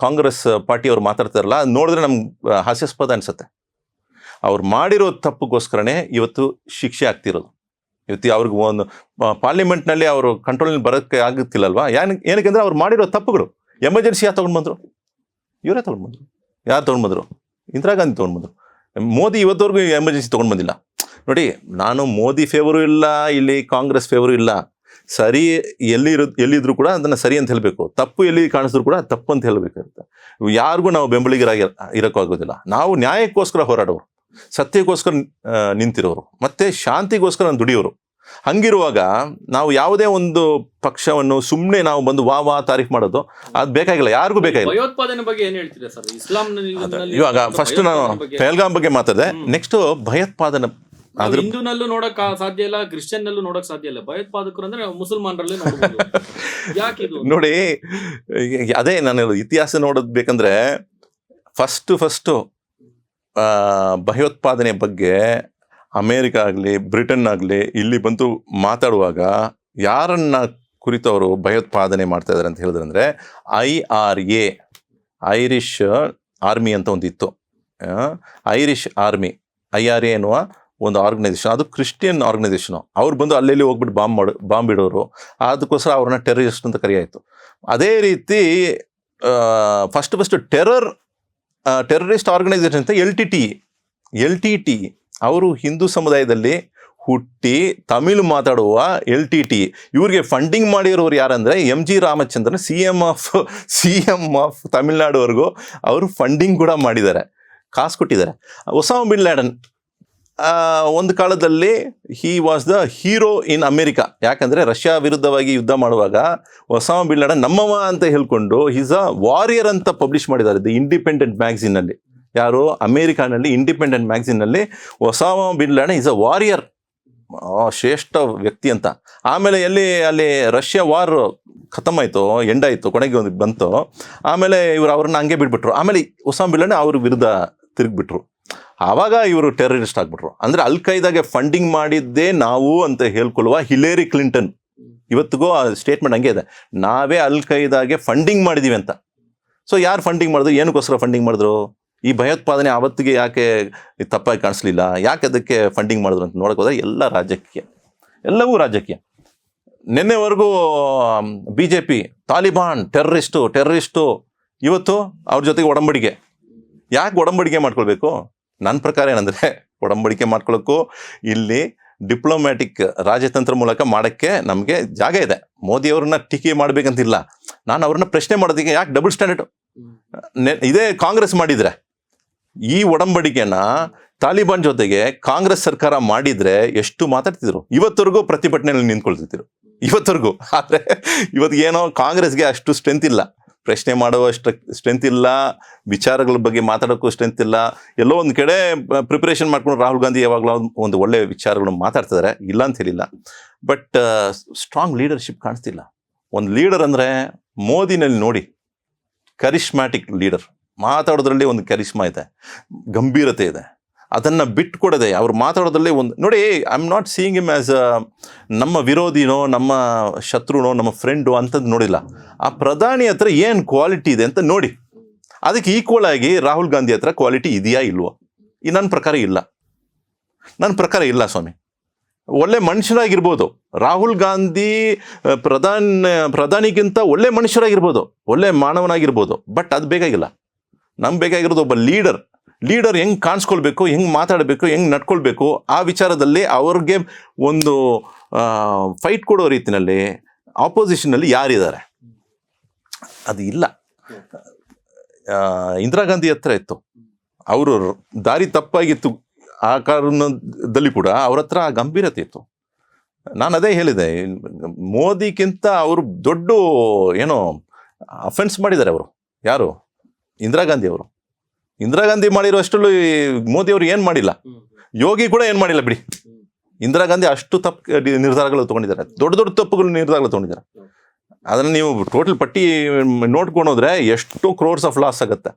ಕಾಂಗ್ರೆಸ್ ಪಾರ್ಟಿಯವ್ರು ಮಾತಾಡ್ತಾರಲ್ಲ ನೋಡಿದ್ರೆ ನಮ್ಗೆ ಹಾಸ್ಯಾಸ್ಪದ ಅನಿಸುತ್ತೆ. ಅವ್ರು ಮಾಡಿರೋ ತಪ್ಪುಗೋಸ್ಕರನೇ ಇವತ್ತು ಶಿಕ್ಷೆ ಆಗ್ತಿರೋದು. ಇವತ್ತು ಅವ್ರಿಗೆ ಒಂದು ಪಾರ್ಲಿಮೆಂಟ್ನಲ್ಲಿ ಅವರು ಕಂಟ್ರೋಲ್ನಲ್ಲಿ ಬರೋಕ್ಕೆ ಆಗುತ್ತಿಲ್ಲಲ್ವಾ ಯಾನ್ ಏನಕ್ಕೆ ಅವ್ರು ಮಾಡಿರೋ ತಪ್ಪುಗಳು. ಎಮರ್ಜೆನ್ಸಿ ಯಾರು ತೊಗೊಂಡು ಬಂದರು? ಇವರೇ ತೊಗೊಂಡು ಬಂದರು. ಯಾರು ತೊಗೊಂಡು ಬಂದರು? ಇಂದಿರಾ ಗಾಂಧಿ ತೊಗೊಂಡು ಬಂದರು. ಮೋದಿ ಇವತ್ತವರೆಗೂ ಎಮರ್ಜೆನ್ಸಿ ತೊಗೊಂಡು ಬಂದಿಲ್ಲ. ನೋಡಿ, ನಾನು ಮೋದಿ ಫೇವರು ಇಲ್ಲ, ಇಲ್ಲಿ ಕಾಂಗ್ರೆಸ್ ಫೇವರು ಇಲ್ಲ. ಸರಿ, ಎಲ್ಲಿ ಇರೋ, ಎಲ್ಲಿದ್ರು ಕೂಡ ಅದನ್ನು ಸರಿ ಅಂತ ಹೇಳಬೇಕು. ತಪ್ಪು ಎಲ್ಲಿ ಕಾಣಿಸಿದ್ರು ಕೂಡ ತಪ್ಪು ಅಂತ ಹೇಳಬೇಕಾಗುತ್ತೆ. ಯಾರಿಗೂ ನಾವು ಬೆಂಬಲಿಗರಾಗಿ ಇರೋಕ್ಕಾಗೋದಿಲ್ಲ ನಾವು ನ್ಯಾಯಕ್ಕೋಸ್ಕರ ಹೋರಾಡೋರು. ಸತ್ಯಕ್ಕೋಸ್ಕರ ನಿಂತಿರೋರು. ಮತ್ತೆ ಶಾಂತಿಗೋಸ್ಕರ ದುಡಿಯೋರು. ಹಂಗಿರುವಾಗ ನಾವು ಯಾವುದೇ ಒಂದು ಪಕ್ಷವನ್ನು ಸುಮ್ಮನೆ ನಾವು ಬಂದು ವಾ ವಾ ತಾರೀಫ್ ಮಾಡೋದು ಅದು ಬೇಕಾಗಿಲ್ಲ ಯಾರಿಗೂ ಬೇಕಾಗಿಲ್ಲ.
ಭಯೋತ್ಪಾದನೆ ಬಗ್ಗೆ ಏನು ಹೇಳ್ತೀರಾ ಸರ್? ಇಸ್ಲಾಂ
ಇವಾಗ ಫಸ್ಟ್ ನಾನು ಪೆಹಲ್ಗಾಮ್ ಬಗ್ಗೆ ಮಾತಾಡಿದೆ. ನೆಕ್ಸ್ಟ್ ಭಯೋತ್ಪಾದನೆ
ಹಿಂದೂನಲ್ಲೂ ನೋಡಕ್ ಸಾಧ್ಯ ಇಲ್ಲ ಕ್ರಿಶ್ಚಿಯನ್ ನಲ್ಲೂ ನೋಡಕ್ ಸಾಧ್ಯ ಇಲ್ಲ. ಭಯೋತ್ಪಾದಕರು ಅಂದ್ರೆ ಮುಸಲ್ಮಾನರಲ್ಲೇ ಯಾಕೆ
ನೋಡಿ ಅದೇ ನಾನು ಇತಿಹಾಸ ನೋಡೋದ್ ಬೇಕಂದ್ರೆ ಫಸ್ಟ್ ಫಸ್ಟು ಭಯೋತ್ಪಾದನೆ ಬಗ್ಗೆ ಅಮೇರಿಕ ಆಗಲಿ, ಬ್ರಿಟನ್ ಆಗಲಿ ಇಲ್ಲಿ ಬಂದು ಮಾತಾಡುವಾಗ ಯಾರನ್ನ ಕುರಿತು ಅವರು ಭಯೋತ್ಪಾದನೆ ಮಾಡ್ತಾ ಇದ್ದಾರೆ ಅಂತ ಹೇಳಿದ್ರಂದರೆ I R A, Irish army ಅಂತ ಒಂದಿತ್ತು Irish army, I R A ಎನ್ನುವ ಒಂದು ಆರ್ಗನೈಸೇಷನ್, ಅದು ಕ್ರಿಶ್ಚಿಯನ್ ಆರ್ಗನೈಸೇಷನು. ಅವ್ರು ಬಂದು ಅಲ್ಲೆಲ್ಲಿ ಹೋಗ್ಬಿಟ್ಟು ಬಾಂಬ್ ಮಾಡು, ಬಾಂಬ್ ಇಡೋರು. ಅದಕ್ಕೋಸ್ಕರ ಅವ್ರನ್ನ ಟೆರರಿಸ್ಟ್ ಅಂತ ಕರೆಯಾಯಿತು. ಅದೇ ರೀತಿ first first terror terrorist organisation ಅಂತ L T T, L T T, ಅವರು ಹಿಂದೂ ಸಮುದಾಯದಲ್ಲಿ ಹುಟ್ಟಿ ತಮಿಳು ಮಾತಾಡುವ ಎಲ್ ಟಿ ಟಿ, ಇವ್ರಿಗೆ ಫಂಡಿಂಗ್ ಮಾಡಿರೋರು ಯಾರಂದರೆ M G Ramachandran, C M of, C M of ತಮಿಳ್ನಾಡುವರೆಗೂ ಅವರು ಫಂಡಿಂಗ್ ಕೂಡ ಮಾಡಿದ್ದಾರೆ, ಕಾಸು ಕೊಟ್ಟಿದ್ದಾರೆ. ಒಸಾಮ ಬಿನ್ ಲ್ಯಾಡನ್ ಒಂದು ಕಾಲದಲ್ಲಿ he was the hero in America ಯಾಕಂದರೆ ರಷ್ಯಾ ವಿರುದ್ಧವಾಗಿ ಯುದ್ಧ ಮಾಡುವಾಗ ಒಸಾಮ ಬಿಲ್ಲಡ ನಮ್ಮವ ಅಂತ ಹೇಳ್ಕೊಂಡು ಈಸ್ ಅ ವಾರಿಯರ್ ಅಂತ ಪಬ್ಲಿಷ್ ಮಾಡಿದ್ದಾರೆ. ದಿ ಇಂಡಿಪೆಂಡೆಂಟ್ ಮ್ಯಾಗ್ಝಿನಲ್ಲಿ ಯಾರು? ಅಮೇರಿಕಾನಲ್ಲಿ independent ಮ್ಯಾಗ್ಝಿನಲ್ಲಿ Osama bin Laden is a warrior ಶ್ರೇಷ್ಠ ವ್ಯಕ್ತಿ ಅಂತ. ಆಮೇಲೆ ಎಲ್ಲಿ, ಅಲ್ಲಿ ರಷ್ಯಾ ವಾರ್ ಆಯಿತು ಎಂಡಾಯಿತು, ಕೊನೆಗೆ ಒಂದು ಬಂತು, ಆಮೇಲೆ ಇವರು ಅವ್ರನ್ನ ಹಂಗೆ ಬಿಟ್ಬಿಟ್ರು. ಆಮೇಲೆ ಒಸಾಮ್ ಬಿಲ್ಲಣ್ಣ ಅವ್ರ ವಿರುದ್ಧ ತಿರುಗಿಬಿಟ್ರು. ಆವಾಗ ಇವರು ಟೆರರಿಸ್ಟ್ ಆಗ್ಬಿಟ್ರು. ಅಂದರೆ ಅಲ್ ಖೈದಾಗೆ ಫಂಡಿಂಗ್ ಮಾಡಿದ್ದೇ ನಾವು ಅಂತ ಹೇಳ್ಕೊಳ್ಳುವ ಹಿಲೇರಿ ಕ್ಲಿಂಟನ್. ಇವತ್ತಿಗೂ ಆ ಸ್ಟೇಟ್ಮೆಂಟ್ ಹಂಗೆ ಇದೆ. ನಾವೇ ಅಲ್ ಖೈದಾಗೆ ಫಂಡಿಂಗ್ ಮಾಡಿದ್ದೀವಿ ಅಂತ. ಸೊ ಯಾರು ಫಂಡಿಂಗ್ ಮಾಡಿದ್ರು? ಏನಕ್ಕೋಸ್ಕರ ಫಂಡಿಂಗ್ ಮಾಡಿದ್ರು? ಈ ಭಯೋತ್ಪಾದನೆ ಆವತ್ತಿಗೆ ಯಾಕೆ ತಪ್ಪಾಗಿ ಕಾಣಿಸ್ಲಿಲ್ಲ? ಯಾಕೆ ಅದಕ್ಕೆ ಫಂಡಿಂಗ್ ಮಾಡಿದ್ರು ಅಂತ ನೋಡಕ್ ಹೋದ್ರೆ ಎಲ್ಲ ರಾಜಕೀಯ. ಎಲ್ಲವೂ ರಾಜಕೀಯ. ನಿನ್ನೆವರೆಗೂ B J P Taliban terrorist terrorist ಇವತ್ತು ಅವ್ರ ಜೊತೆಗೆ ಒಡಂಬಡಿಕೆ ಯಾಕೆ ಒಡಂಬಡಿಕೆ ಮಾಡ್ಕೊಳ್ಬೇಕು? ನನ್ನ ಪ್ರಕಾರ ಏನಂದರೆ ಒಡಂಬಡಿಕೆ ಮಾಡ್ಕೊಳ್ಳೋಕ್ಕೂ ಇಲ್ಲಿ ಡಿಪ್ಲೊಮ್ಯಾಟಿಕ್ ರಾಜತಂತ್ರ ಮೂಲಕ ಮಾಡೋಕ್ಕೆ ನಮಗೆ ಜಾಗ ಇದೆ. ಮೋದಿಯವ್ರನ್ನ ಟೀಕೆ ಮಾಡಬೇಕಂತಿಲ್ಲ. ನಾನು ಅವ್ರನ್ನ ಪ್ರಶ್ನೆ ಮಾಡೋದಕ್ಕೆ ಯಾಕೆ ಡಬಲ್ ಸ್ಟ್ಯಾಂಡರ್ಡ್ ನೆ- ಇದೇ ಕಾಂಗ್ರೆಸ್ ಮಾಡಿದ್ರೆ. ಈ ಒಡಂಬಡಿಕೆನ ತಾಲಿಬಾನ್ ಜೊತೆಗೆ ಕಾಂಗ್ರೆಸ್ ಸರ್ಕಾರ ಮಾಡಿದ್ರೆ ಎಷ್ಟು ಮಾತಾಡ್ತಿದ್ರು? ಇವತ್ತವರೆಗೂ ಪ್ರತಿಭಟನೆಯಲ್ಲಿ ನಿಂತ್ಕೊಳ್ತಿದ್ರು. ಇವತ್ತವರೆಗೂ. ಆದರೆ ಇವತ್ತಿಗೇನೋ ಕಾಂಗ್ರೆಸ್ಗೆ ಅಷ್ಟು ಸ್ಟ್ರೆಂತ್ ಇಲ್ಲ. ಪ್ರಶ್ನೆ ಮಾಡುವ ಸ್ಟ್ರೆಂತ್ ಇಲ್ಲ, ವಿಚಾರಗಳ ಬಗ್ಗೆ ಮಾತಾಡೋಕ್ಕೂ ಸ್ಟ್ರೆಂತ್ ಇಲ್ಲ. ಎಲ್ಲೋ ಒಂದು ಕಡೆ ಪ್ರಿಪ್ರೇಷನ್ ಮಾಡ್ಕೊಂಡು ರಾಹುಲ್ ಗಾಂಧಿ ಯಾವಾಗಲೂ ಒಂದು ಒಳ್ಳೆಯ ವಿಚಾರಗಳನ್ನು ಮಾತಾಡ್ತಿದ್ದಾರೆ ಇಲ್ಲ ಅಂತ ಹೇಳಿಲ್ಲ. ಬಟ್ ಸ್ಟ್ರಾಂಗ್ ಲೀಡರ್ಶಿಪ್ ಕಾಣಿಸ್ತಿಲ್ಲ. ಒಂದು ಲೀಡರ್ ಅಂದರೆ ಮೋದಿನಲ್ಲಿ ನೋಡಿ ಕರಿಷ್ಮ್ಯಾಟಿಕ್ ಲೀಡರ್ ಮಾತಾಡೋದ್ರಲ್ಲಿ ಒಂದು ಕರಿಷ್ಮಾ ಇದೆ, ಗಂಭೀರತೆ ಇದೆ. ಅದನ್ನು ಬಿಟ್ಕೊಡದೆ ಅವ್ರು ಮಾತಾಡೋದ್ರಲ್ಲಿ ಒಂದು ನೋಡಿ I am not seeing him as ನಮ್ಮ ವಿರೋಧಿನೋ, ನಮ್ಮ ಶತ್ರುನೋ, ನಮ್ಮ ಫ್ರೆಂಡು ಅಂಥದ್ದು ನೋಡಿಲ್ಲ. ಆ ಪ್ರಧಾನಿ ಹತ್ರ ಏನು ಕ್ವಾಲಿಟಿ ಇದೆ ಅಂತ ನೋಡಿ. ಅದಕ್ಕೆ ಈಕ್ವಲ್ ಆಗಿ ರಾಹುಲ್ ಗಾಂಧಿ ಹತ್ರ ಕ್ವಾಲಿಟಿ ಇದೆಯಾ ಇಲ್ವೋ? ಈ ನನ್ನ ಪ್ರಕಾರ ಇಲ್ಲ. ನನ್ನ ಪ್ರಕಾರ ಇಲ್ಲ ಸ್ವಾಮಿ. ಒಳ್ಳೆ ಮನುಷ್ಯರಾಗಿರ್ಬೋದು. ರಾಹುಲ್ ಗಾಂಧಿ ಪ್ರಧಾನ್ ಪ್ರಧಾನಿಗಿಂತ ಒಳ್ಳೆ ಮನುಷ್ಯರಾಗಿರ್ಬೋದು. ಒಳ್ಳೆ ಮಾನವನಾಗಿರ್ಬೋದು. ಬಟ್ ಅದು ಬೇಕಾಗಿಲ್ಲ. ನಮ್ಗೆ ಬೇಕಾಗಿರೋದು ಒಬ್ಬ ಲೀಡರ್ ಲೀಡರ್ ಹೆಂಗೆ ಕಾಣಿಸ್ಕೊಳ್ಬೇಕು, ಹೆಂಗೆ ಮಾತಾಡಬೇಕು, ಹೆಂಗೆ ನಡ್ಕೊಳ್ಬೇಕು, ಆ ವಿಚಾರದಲ್ಲಿ ಅವ್ರಿಗೆ ಒಂದು ಫೈಟ್ ಕೊಡೋ ರೀತಿಯಲ್ಲಿ ಆಪೋಸಿಷನಲ್ಲಿ ಯಾರಿದ್ದಾರೆ? ಅದು ಇಲ್ಲ. ಇಂದಿರಾ ಗಾಂಧಿ ಹತ್ರ ಇತ್ತು. ಅವರು ದಾರಿ ತಪ್ಪಾಗಿತ್ತು ಆ ಕಾರಣದಲ್ಲಿ ಕೂಡ ಅವ್ರ ಹತ್ರ ಗಂಭೀರತೆ ಇತ್ತು. ನಾನು ಅದೇ ಹೇಳಿದೆ, ಮೋದಿಗಿಂತ ಅವರು ದೊಡ್ಡ, ಏನೋ ಅಫೆನ್ಸ್ ಮಾಡಿದ್ದಾರೆ ಅವರು. ಯಾರು? ಇಂದಿರಾ ಗಾಂಧಿ ಅವರು. ಇಂದಿರಾ ಗಾಂಧಿ ಮಾಡಿರೋ ಅಷ್ಟರಲ್ಲೂ ಮೋದಿ ಅವರು ಏನು ಮಾಡಿಲ್ಲ? ಯೋಗಿ ಕೂಡ ಏನು ಮಾಡಿಲ್ಲ ಬಿಡಿ. ಇಂದಿರಾ ಗಾಂಧಿ ಅಷ್ಟು ತಪ್ಪು ನಿರ್ಧಾರಗಳು ತೊಗೊಂಡಿದ್ದಾರೆ. ದೊಡ್ಡ ದೊಡ್ಡ ತಪ್ಪುಗಳು ನಿರ್ಧಾರಗಳು ತೊಗೊಂಡಿದ್ದಾರೆ. ಅದನ್ನು ನೀವು ಟೋಟಲ್ ಪಟ್ಟಿ ನೋಡ್ಕೊಂಡು ಹೋದ್ರೆ ಎಷ್ಟು ಕ್ರೋರ್ಸ್ ಆಫ್ ಲಾಸ್ ಆಗುತ್ತೆ.